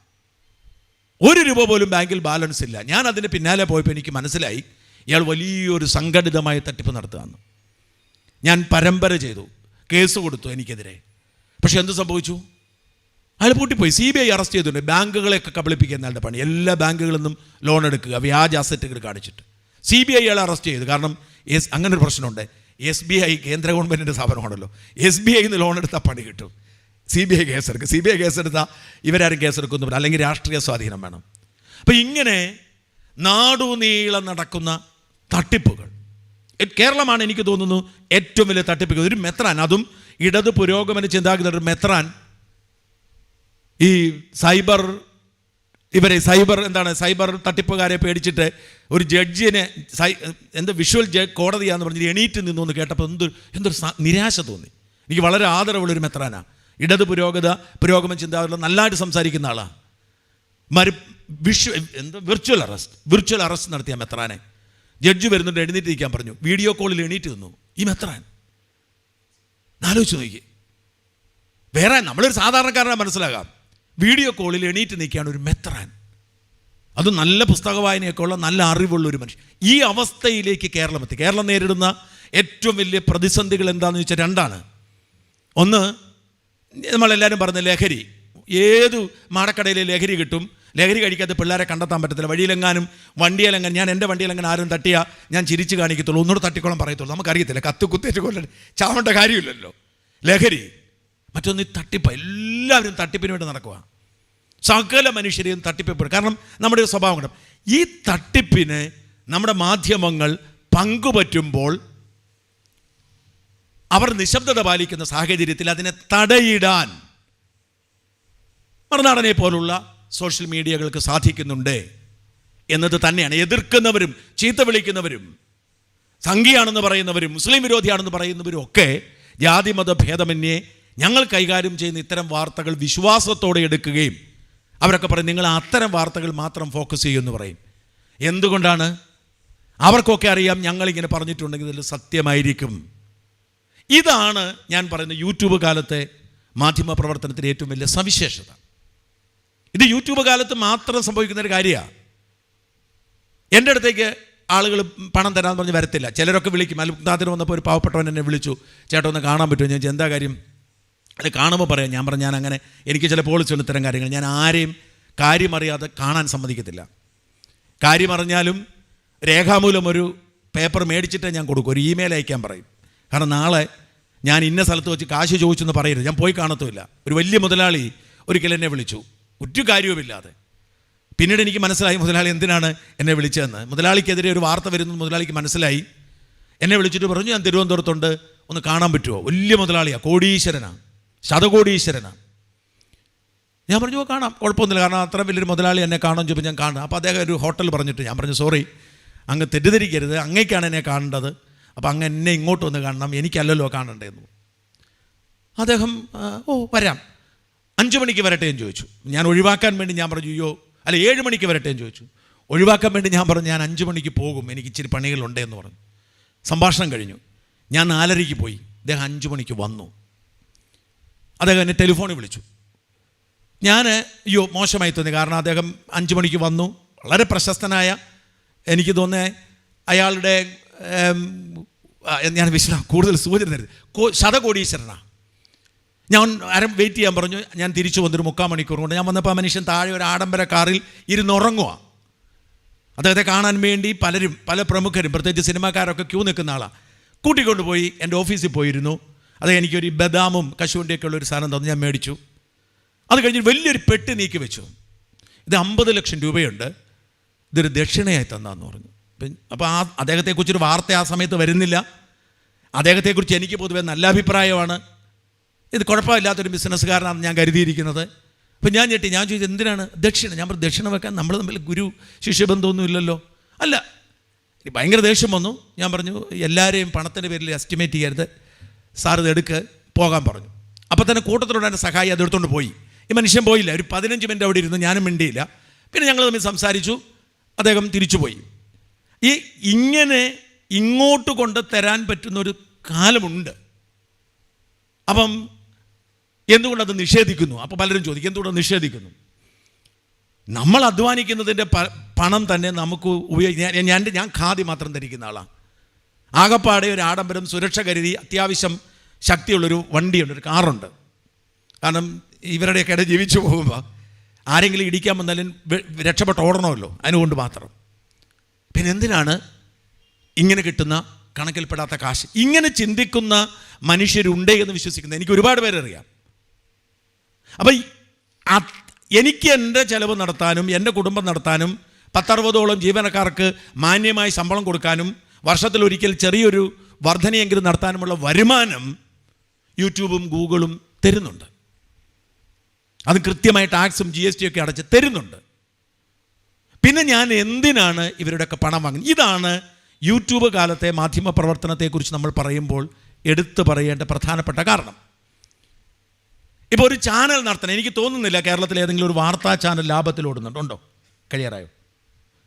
ഒരു രൂപ പോലും ബാങ്കിൽ ബാലൻസ് ഇല്ല. ഞാൻ അതിന് പിന്നാലെ പോയപ്പോൾ എനിക്ക് മനസ്സിലായി. ഇയാൾ വലിയൊരു സംഘടിതമായ തട്ടിപ്പ് നടത്തുകയെന്ന് ഞാൻ പരമ്പര ചെയ്തു. കേസ് കൊടുത്തു എനിക്കെതിരെ. പക്ഷെ എന്ത് സംഭവിച്ചു? അയാൾ പൂട്ടിപ്പോയി. സി ബി ഐ അറസ്റ്റ് ചെയ്തിട്ടുണ്ട്. ബാങ്കുകളെയൊക്കെ കബളിപ്പിക്കുക എന്നാളുടെ പണി. എല്ലാ ബാങ്കുകളിൽ നിന്നും ലോൺ എടുക്കുക. വ്യാജ അസറ്റുകൾ കാണിച്ചിട്ട്. സി ബി ഐ അയാളെ അറസ്റ്റ് ചെയ്തു. കാരണം എസ് അങ്ങനെ ഒരു പ്രശ്നമുണ്ട്. എസ് ബി ഐ കേന്ദ്ര ഗവൺമെന്റിന്റെ സ്ഥാപനമാണല്ലോ. എസ് ബി ഐന്ന് ലോൺ എടുത്താൽ പണി കിട്ടും. സി ബി ഐ കേസെടുക്കും സി ബി ഐ കേസെടുത്താൽ ഇവരാരും കേസെടുക്കുന്നു അല്ലെങ്കിൽ രാഷ്ട്രീയ സ്വാധീനം വേണം. അപ്പം ഇങ്ങനെ നാടുനീളം നടക്കുന്ന തട്ടിപ്പുകൾ. കേരളമാണ് എനിക്ക് തോന്നുന്നു ഏറ്റവും വലിയ തട്ടിപ്പുകൾ ഒരു മെത്രാൻ അതും ഇടത് പുരോഗമന ചിന്താഗതി ഒരു മെത്രാൻ. ഈ സൈബർ ഇവരെ സൈബർ എന്താണ് സൈബർ തട്ടിപ്പുകാരെ പേടിച്ചിട്ട് ഒരു ജഡ്ജിനെ സൈ എന്ത് വിഷ്വൽ ജ കോടതിയാന്ന് പറഞ്ഞിട്ട് എണീറ്റ് നിന്നു എന്ന് കേട്ടപ്പോൾ എന്തൊരു എന്തൊരു നിരാശ തോന്നി. എനിക്ക് വളരെ ആദരവുള്ളൊരു മെത്രാനാണ് ഇടത് പുരോഗത പുരോഗമന ചിന്താഗതിയുള്ള നല്ലതായിട്ട് സംസാരിക്കുന്ന ആളാണ് മരു വിഷ്വൽ എന്താ വിർച്വൽ അറസ്റ്റ് വിർച്വൽ അറസ്റ്റ് നടത്തിയ മെത്രാനെ. ജഡ്ജ് വരുന്നുണ്ട് എഴുന്നേറ്റിരിക്കാൻ പറഞ്ഞു. വീഡിയോ കോളിൽ എണീറ്റ് നിന്നു. ഈ മെത്രാൻ. ആലോചിച്ച് നോക്കി വേറെ നമ്മളൊരു സാധാരണക്കാരനെ മനസ്സിലാകാം വീഡിയോ കോളിൽ എണീറ്റ് നിൽക്കുകയാണ് ഒരു മെത്രാൻ. അത് നല്ല പുസ്തക വായനയൊക്കെ ഉള്ള നല്ല അറിവുള്ള ഒരു മനുഷ്യൻ. ഈ അവസ്ഥയിലേക്ക് കേരളം എത്തി. കേരളം നേരിടുന്ന ഏറ്റവും വലിയ പ്രതിസന്ധികൾ എന്താണെന്ന് ചോദിച്ചാൽ രണ്ടാണ്. ഒന്ന് നമ്മളെല്ലാവരും പറഞ്ഞ ലഹരി. ഏത് മാടക്കടയിലെ ലഹരി കിട്ടും? ലഹരി കഴിക്കാത്ത പിള്ളേരെ കണ്ടെത്താൻ പറ്റത്തില്ല. വഴിയിലെങ്ങാനും വണ്ടിയിലെങ്ങാനും ഞാൻ എന്റെ വണ്ടിയിലെങ്ങനെ ആരും തട്ടിയാ ഞാൻ ചിരിച്ച് കാണിക്കത്തുള്ളൂ. ഒന്നുകൂടെ തട്ടിക്കോളം പറയത്തുള്ളൂ. നമുക്കറിയത്തില്ല. കത്ത് കുത്തേറ്റ് കൊല്ലം ചാവേണ്ട കാര്യമില്ലല്ലോ. ലഹരി. മറ്റൊന്ന് ഈ തട്ടിപ്പ്. എല്ലാവരും തട്ടിപ്പിന് വേണ്ടി നടക്കുക സകല മനുഷ്യരെയും തട്ടിപ്പിപ്പെടും കാരണം നമ്മുടെ ഒരു സ്വഭാവം കിട്ടും ഈ തട്ടിപ്പിന് നമ്മുടെ മാധ്യമങ്ങൾ പങ്കുപറ്റുമ്പോൾ അവർ നിശബ്ദത പാലിക്കുന്ന സാഹചര്യത്തിൽ അതിനെ തടയിടാൻ മറുനാടനെ പോലുള്ള സോഷ്യൽ മീഡിയകൾക്ക് സാധിക്കുന്നുണ്ട് എന്നത് തന്നെയാണ്. എതിർക്കുന്നവരും ചീത്ത വിളിക്കുന്നവരും സംഘിയാണെന്ന് പറയുന്നവരും മുസ്ലിം വിരോധിയാണെന്ന് പറയുന്നവരും ഒക്കെ ജാതിമത ഭേദമന്യേ ഞങ്ങൾ കൈകാര്യം ചെയ്യുന്ന ഇത്തരം വാർത്തകൾ വിശ്വാസത്തോടെ എടുക്കുകയും അവരൊക്കെ പറയും നിങ്ങൾ അത്തരം വാർത്തകൾ മാത്രം ഫോക്കസ് ചെയ്യുമെന്ന് പറയും. എന്തുകൊണ്ടാണ്? അവർക്കൊക്കെ അറിയാം ഞങ്ങളിങ്ങനെ പറഞ്ഞിട്ടുണ്ടെങ്കിൽ ഇതിൽ സത്യമായിരിക്കും. ഇതാണ് ഞാൻ പറയുന്ന യൂട്യൂബ് കാലത്തെ മാധ്യമ പ്രവർത്തനത്തിന്റെ ഏറ്റവും വലിയ സവിശേഷത. ഇത് യൂട്യൂബ് കാലത്ത് മാത്രം സംഭവിക്കുന്ന ഒരു കാര്യമാണ് എന്റെ അടുത്തേക്ക് ആളുകൾ പണം തരാമെന്ന് പറഞ്ഞ് വരത്തില്ല. ചിലരൊക്കെ വിളിക്കും. അൽമുക്താദിന് വന്നപ്പോൾ ഒരു പാവപ്പെട്ടവൻ എന്നെ വിളിച്ചു. ചേട്ടൻ ഒന്ന് കാണാൻ പറ്റുമോ? ഞാൻ എന്താ കാര്യം? അത് കാണുമ്പോൾ പറയാം. ഞാൻ പറഞ്ഞു ഞാൻ അങ്ങനെ എനിക്ക് ചില പോളിസി ഉണ്ട് ഇത്തരം കാര്യങ്ങൾ. ഞാൻ ആരെയും കാര്യമറിയാതെ കാണാൻ സമ്മതിക്കത്തില്ല. കാര്യമറിഞ്ഞാലും രേഖാമൂലം ഒരു പേപ്പർ മേടിച്ചിട്ടേ ഞാൻ കൊടുക്കും. ഒരു ഇമെയിൽ അയക്കാൻ പറയും. കാരണം നാളെ ഞാൻ ഇന്ന സ്ഥലത്ത് വെച്ച് കാശ് ചോദിച്ചെന്ന് പറയരുത്. ഞാൻ പോയി കാണത്തുമില്ല. ഒരു വലിയ മുതലാളി ഒരിക്കൽ എന്നെ വിളിച്ചു. ഒരു കാര്യവുമില്ലാതെ. പിന്നീട് എനിക്ക് മനസ്സിലായി മുതലാളി എന്തിനാണ് എന്നെ വിളിച്ചതെന്ന്. മുതലാളിക്കെതിരെ ഒരു വാർത്ത വരുന്നത് മുതലാളിക്ക് മനസ്സിലായി. എന്നെ വിളിച്ചിട്ട് പറഞ്ഞു ഞാൻ തിരുവനന്തപുരത്തുണ്ട്. ഒന്ന് കാണാൻ പറ്റുമോ? വലിയ മുതലാളിയാണ് കോടീശ്വരനാണ് ശതകോടീശ്വരനാണ് ഞാൻ പറഞ്ഞു "ഓ, കാണാം. കുഴപ്പമൊന്നുമില്ല. കാരണം അത്ര വലിയൊരു മുതലാളി എന്നെ കാണാൻ ചോദിച്ചു ഞാൻ കാണാം. അപ്പോൾ അദ്ദേഹം ഒരു ഹോട്ടൽ പറഞ്ഞിട്ട് ഞാൻ പറഞ്ഞു സോറി അങ്ങ് തെറ്റിദ്ധരിക്കരുത്. അങ്ങേക്കാണ് എന്നെ കാണേണ്ടത്. അപ്പോൾ അങ്ങ് എന്നെ ഇങ്ങോട്ട് വന്ന് കാണണം. എനിക്കല്ലല്ലോ കാണണ്ടേന്ന്. അദ്ദേഹം ഓ വരാം. അഞ്ച് മണിക്ക് വരട്ടെ എന്ന് ചോദിച്ചു. ഞാൻ ഒഴിവാക്കാൻ വേണ്ടി ഞാൻ പറഞ്ഞു അയ്യോ. അല്ല ഏഴ് മണിക്ക് വരട്ടെ എന്ന് ചോദിച്ചു. ഒഴിവാക്കാൻ വേണ്ടി ഞാൻ പറഞ്ഞു ഞാൻ അഞ്ച് മണിക്ക് പോകും. എനിക്ക് ഇച്ചിരി പണികളുണ്ട് എന്ന് പറഞ്ഞു. സംഭാഷണം കഴിഞ്ഞു. ഞാൻ നാലരയ്ക്ക് പോയി. അദ്ദേഹം അഞ്ച് മണിക്ക് വന്നു. അദ്ദേഹം എന്നെ ടെലിഫോണിൽ വിളിച്ചു. ഞാൻ അയ്യോ മോശമായി തോന്നി. കാരണം അദ്ദേഹം അഞ്ച് മണിക്ക് വന്നു. വളരെ പ്രശസ്തനായ എനിക്ക് തോന്നേ അയാളുടെ ഞാൻ വിശ്വ കൂടുതൽ സൂചന കോ ശതകോടീശ്വരനാണ് ഞാൻ അരം വെയിറ്റ് ചെയ്യാൻ പറഞ്ഞു. ഞാൻ തിരിച്ചു വന്നൊരു മുക്കാൽ മണിക്കൂർ കൊണ്ട്. ഞാൻ വന്നപ്പോൾ ആ മനുഷ്യൻ താഴെ ഒരു ആഡംബര കാറിൽ ഇരുന്നുറങ്ങുക അദ്ദേഹത്തെ കാണാൻ വേണ്ടി പലരും പല പ്രമുഖരും പ്രത്യേകിച്ച് സിനിമാക്കാരൊക്കെ ക്യൂ നിൽക്കുന്ന ആളാണ് കൂട്ടിക്കൊണ്ടുപോയി എന്റെ ഓഫീസിൽ പോയിരുന്നു. അത് എനിക്കൊരു ബദാമും കശുവണ്ടിയൊക്കെ ഉള്ള ഒരു സാധനം തന്നു ഞാൻ മേടിച്ചു. അത് കഴിഞ്ഞ് വലിയൊരു പെട്ടി നീക്കി വെച്ചു. ഇത് അമ്പത് ലക്ഷം രൂപയുണ്ട്. ഇതൊരു ദക്ഷിണയായി തന്നാന്ന് പറഞ്ഞു. അപ്പോൾ ആ അദ്ദേഹത്തെക്കുറിച്ചൊരു വാർത്ത ആ സമയത്ത് വരുന്നില്ല. അദ്ദേഹത്തെക്കുറിച്ച് എനിക്ക് പൊതുവെ നല്ല അഭിപ്രായമാണ്. ഇത് കുഴപ്പമില്ലാത്തൊരു ബിസിനസ്സുകാരനാണ് ഞാൻ കരുതിയിരിക്കുന്നത്. അപ്പം ഞാൻ ഞെട്ടി ഞാൻ ചോദിച്ചത് എന്തിനാണ്? ദക്ഷിണ ഞാൻ പറഞ്ഞു ദക്ഷിണ വെക്കാൻ നമ്മൾ തമ്മിൽ ഗുരു ശിഷ്യബന്ധമൊന്നും ഇല്ലല്ലോ. അല്ല ഭയങ്കര ദേഷ്യം വന്നു. ഞാൻ പറഞ്ഞു എല്ലാവരെയും പണത്തിന്റെ പേരിൽ എസ്റ്റിമേറ്റ് ചെയ്യരുത്. സാർ ഇത് എടുക്ക് പോകാൻ പറഞ്ഞു. അപ്പോൾ തന്നെ കൂട്ടത്തിലുള്ള എന്റെ സഹായി അത് എടുത്തുകൊണ്ട് പോയി. ഈ മനുഷ്യൻ പോയില്ല. ഒരു പതിനഞ്ച് മിനിറ്റ് അവിടെ ഇരുന്ന് ഞാനും മിണ്ടിയില്ല. പിന്നെ ഞങ്ങൾ തമ്മിൽ സംസാരിച്ചു. അദ്ദേഹം തിരിച്ചു പോയി. ഈ ഇങ്ങനെ ഇങ്ങോട്ട് കൊണ്ട് തരാൻ പറ്റുന്നൊരു കാലമുണ്ട്. അപ്പം എന്തുകൊണ്ടത് നിഷേധിക്കുന്നു? അപ്പോൾ പലരും ചോദിക്കും എന്തുകൊണ്ട് നിഷേധിക്കുന്നു? നമ്മൾ അധ്വാനിക്കുന്നതിന്റെ പണം തന്നെ നമുക്ക് ഉപയോഗിക്കാൻ ഞാൻ ഞാൻ ഖാദി മാത്രം ധരിക്കുന്ന ആളാണ് ആകപ്പാടെ ഒരു ആഡംബരം സുരക്ഷ കരുതി അത്യാവശ്യം ശക്തിയുള്ളൊരു വണ്ടിയുണ്ട് ഒരു കാറുണ്ട്. കാരണം ഇവരുടെയൊക്കെ ഇടയിൽ ജീവിച്ചു പോകുമ്പോൾ ആരെങ്കിലും ഇടിക്കാൻ വന്നാലും രക്ഷപ്പെട്ട് ഓടണമല്ലോ അതിനുകൊണ്ട് മാത്രം. പിന്നെ എന്തിനാണ് ഇങ്ങനെ കിട്ടുന്ന കണക്കിൽപ്പെടാത്ത കാശ്? ഇങ്ങനെ ചിന്തിക്കുന്ന മനുഷ്യരുണ്ടേ എന്ന് വിശ്വസിക്കുന്നത് എനിക്ക് ഒരുപാട് പേരറിയാം. അപ്പം എനിക്ക് എന്റെ ചിലവ് നടത്താനും എന്റെ കുടുംബം നടത്താനും പത്തറുപതോളം ജീവനക്കാർക്ക് മാന്യമായി ശമ്പളം കൊടുക്കാനും വർഷത്തിൽ ഒരിക്കൽ ചെറിയൊരു വർധനയെങ്കിലും നടത്താനുമുള്ള വരുമാനം യൂട്യൂബും ഗൂഗിളും തരുന്നുണ്ട്. അത് കൃത്യമായി ടാക്സും ജി എസ് ടി ഒക്കെ അടച്ച് തരുന്നുണ്ട്. പിന്നെ ഞാൻ എന്തിനാണ് ഇവരുടെയൊക്കെ പണം വാങ്ങുന്നത്? ഇതാണ് യൂട്യൂബ് കാലത്തെ മാധ്യമ പ്രവർത്തനത്തെക്കുറിച്ച് നമ്മൾ പറയുമ്പോൾ എടുത്തു പറയേണ്ട പ്രധാനപ്പെട്ട കാരണം. ഇപ്പോൾ ഒരു ചാനൽ നടത്തണം. എനിക്ക് തോന്നുന്നില്ല കേരളത്തിൽ ഏതെങ്കിലും ഒരു വാർത്താ ചാനൽ ഉണ്ടോ? കഴിയാറായോ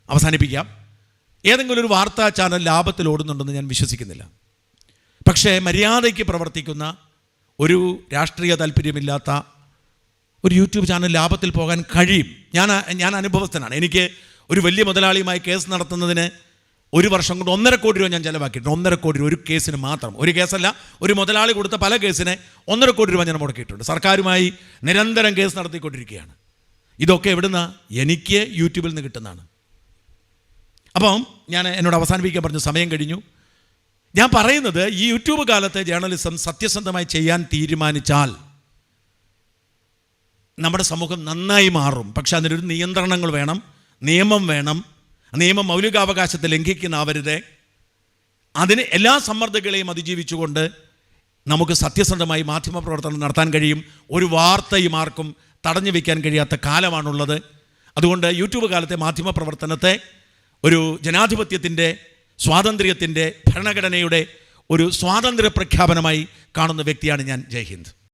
അവസാനിപ്പിക്കാം. ഏതെങ്കിലും ഒരു വാർത്താ ചാനൽ ലാഭത്തിൽ ഓടുന്നുണ്ടെന്ന് ഞാൻ വിശ്വസിക്കുന്നില്ല. പക്ഷേ മര്യാദയ്ക്ക് പ്രവർത്തിക്കുന്ന ഒരു രാഷ്ട്രീയ താല്പര്യമില്ലാത്ത ഒരു യൂട്യൂബ് ചാനൽ ലാഭത്തിൽ പോകാൻ കഴിയും. ഞാൻ ഞാൻ അനുഭവസ്ഥനാണ്. എനിക്ക് ഒരു വലിയ മുതലാളിയുമായി കേസ് നടത്തുന്നതിന് ഒരു വർഷം കൊണ്ട് ഒന്നര കോടി രൂപ ഞാൻ ചിലവാക്കിയിട്ടുണ്ട്. ഒന്നര കോടി രൂപ ഒരു കേസിന് മാത്രം. ഒരു കേസല്ല ഒരു മുതലാളി കൊടുത്ത പല കേസിനെ ഒന്നര കോടി രൂപ ഞാൻ മുടക്കിയിട്ടുണ്ട്. സർക്കാരുമായി നിരന്തരം കേസ് നടത്തിക്കൊണ്ടിരിക്കുകയാണ്. ഇതൊക്കെ എവിടുന്ന? എനിക്ക് യൂട്യൂബിൽ നിന്ന് കിട്ടുന്നതാണ്. അപ്പം ഞാൻ എന്നോട് അവസാനിപ്പിക്കാൻ പറഞ്ഞു സമയം കഴിഞ്ഞു. ഞാൻ പറയുന്നത് ഈ യൂട്യൂബ് കാലത്തെ ജേർണലിസം സത്യസന്ധമായി ചെയ്യാൻ തീരുമാനിച്ചാൽ നമ്മുടെ സമൂഹം നന്നായി മാറും. പക്ഷെ അതിനൊരു നിയന്ത്രണങ്ങൾ വേണം നിയമം വേണം നിയമം മൗലികാവകാശത്തെ ലംഘിക്കുന്നാവരുത് അതിന് എല്ലാ സമ്മർദ്ദങ്ങളെയും അതിജീവിച്ചുകൊണ്ട് നമുക്ക് സത്യസന്ധമായി മാധ്യമപ്രവർത്തനം നടത്താൻ കഴിയും. ഒരു വാർത്തയും ആർക്കും തടഞ്ഞു വയ്ക്കാൻ കഴിയാത്ത കാലമാണുള്ളത്. അതുകൊണ്ട് യൂട്യൂബ് കാലത്തെ മാധ്യമപ്രവർത്തനത്തെ ഒരു ജനാധിപത്യത്തിന്റെ സ്വാതന്ത്ര്യത്തിന്റെ ഭരണഘടനയുടെ ഒരു സ്വാതന്ത്ര്യ പ്രഖ്യാപനമായി കാണുന്ന വ്യക്തിയാണ് ഞാൻ. ജയ് ഹിന്ദ്.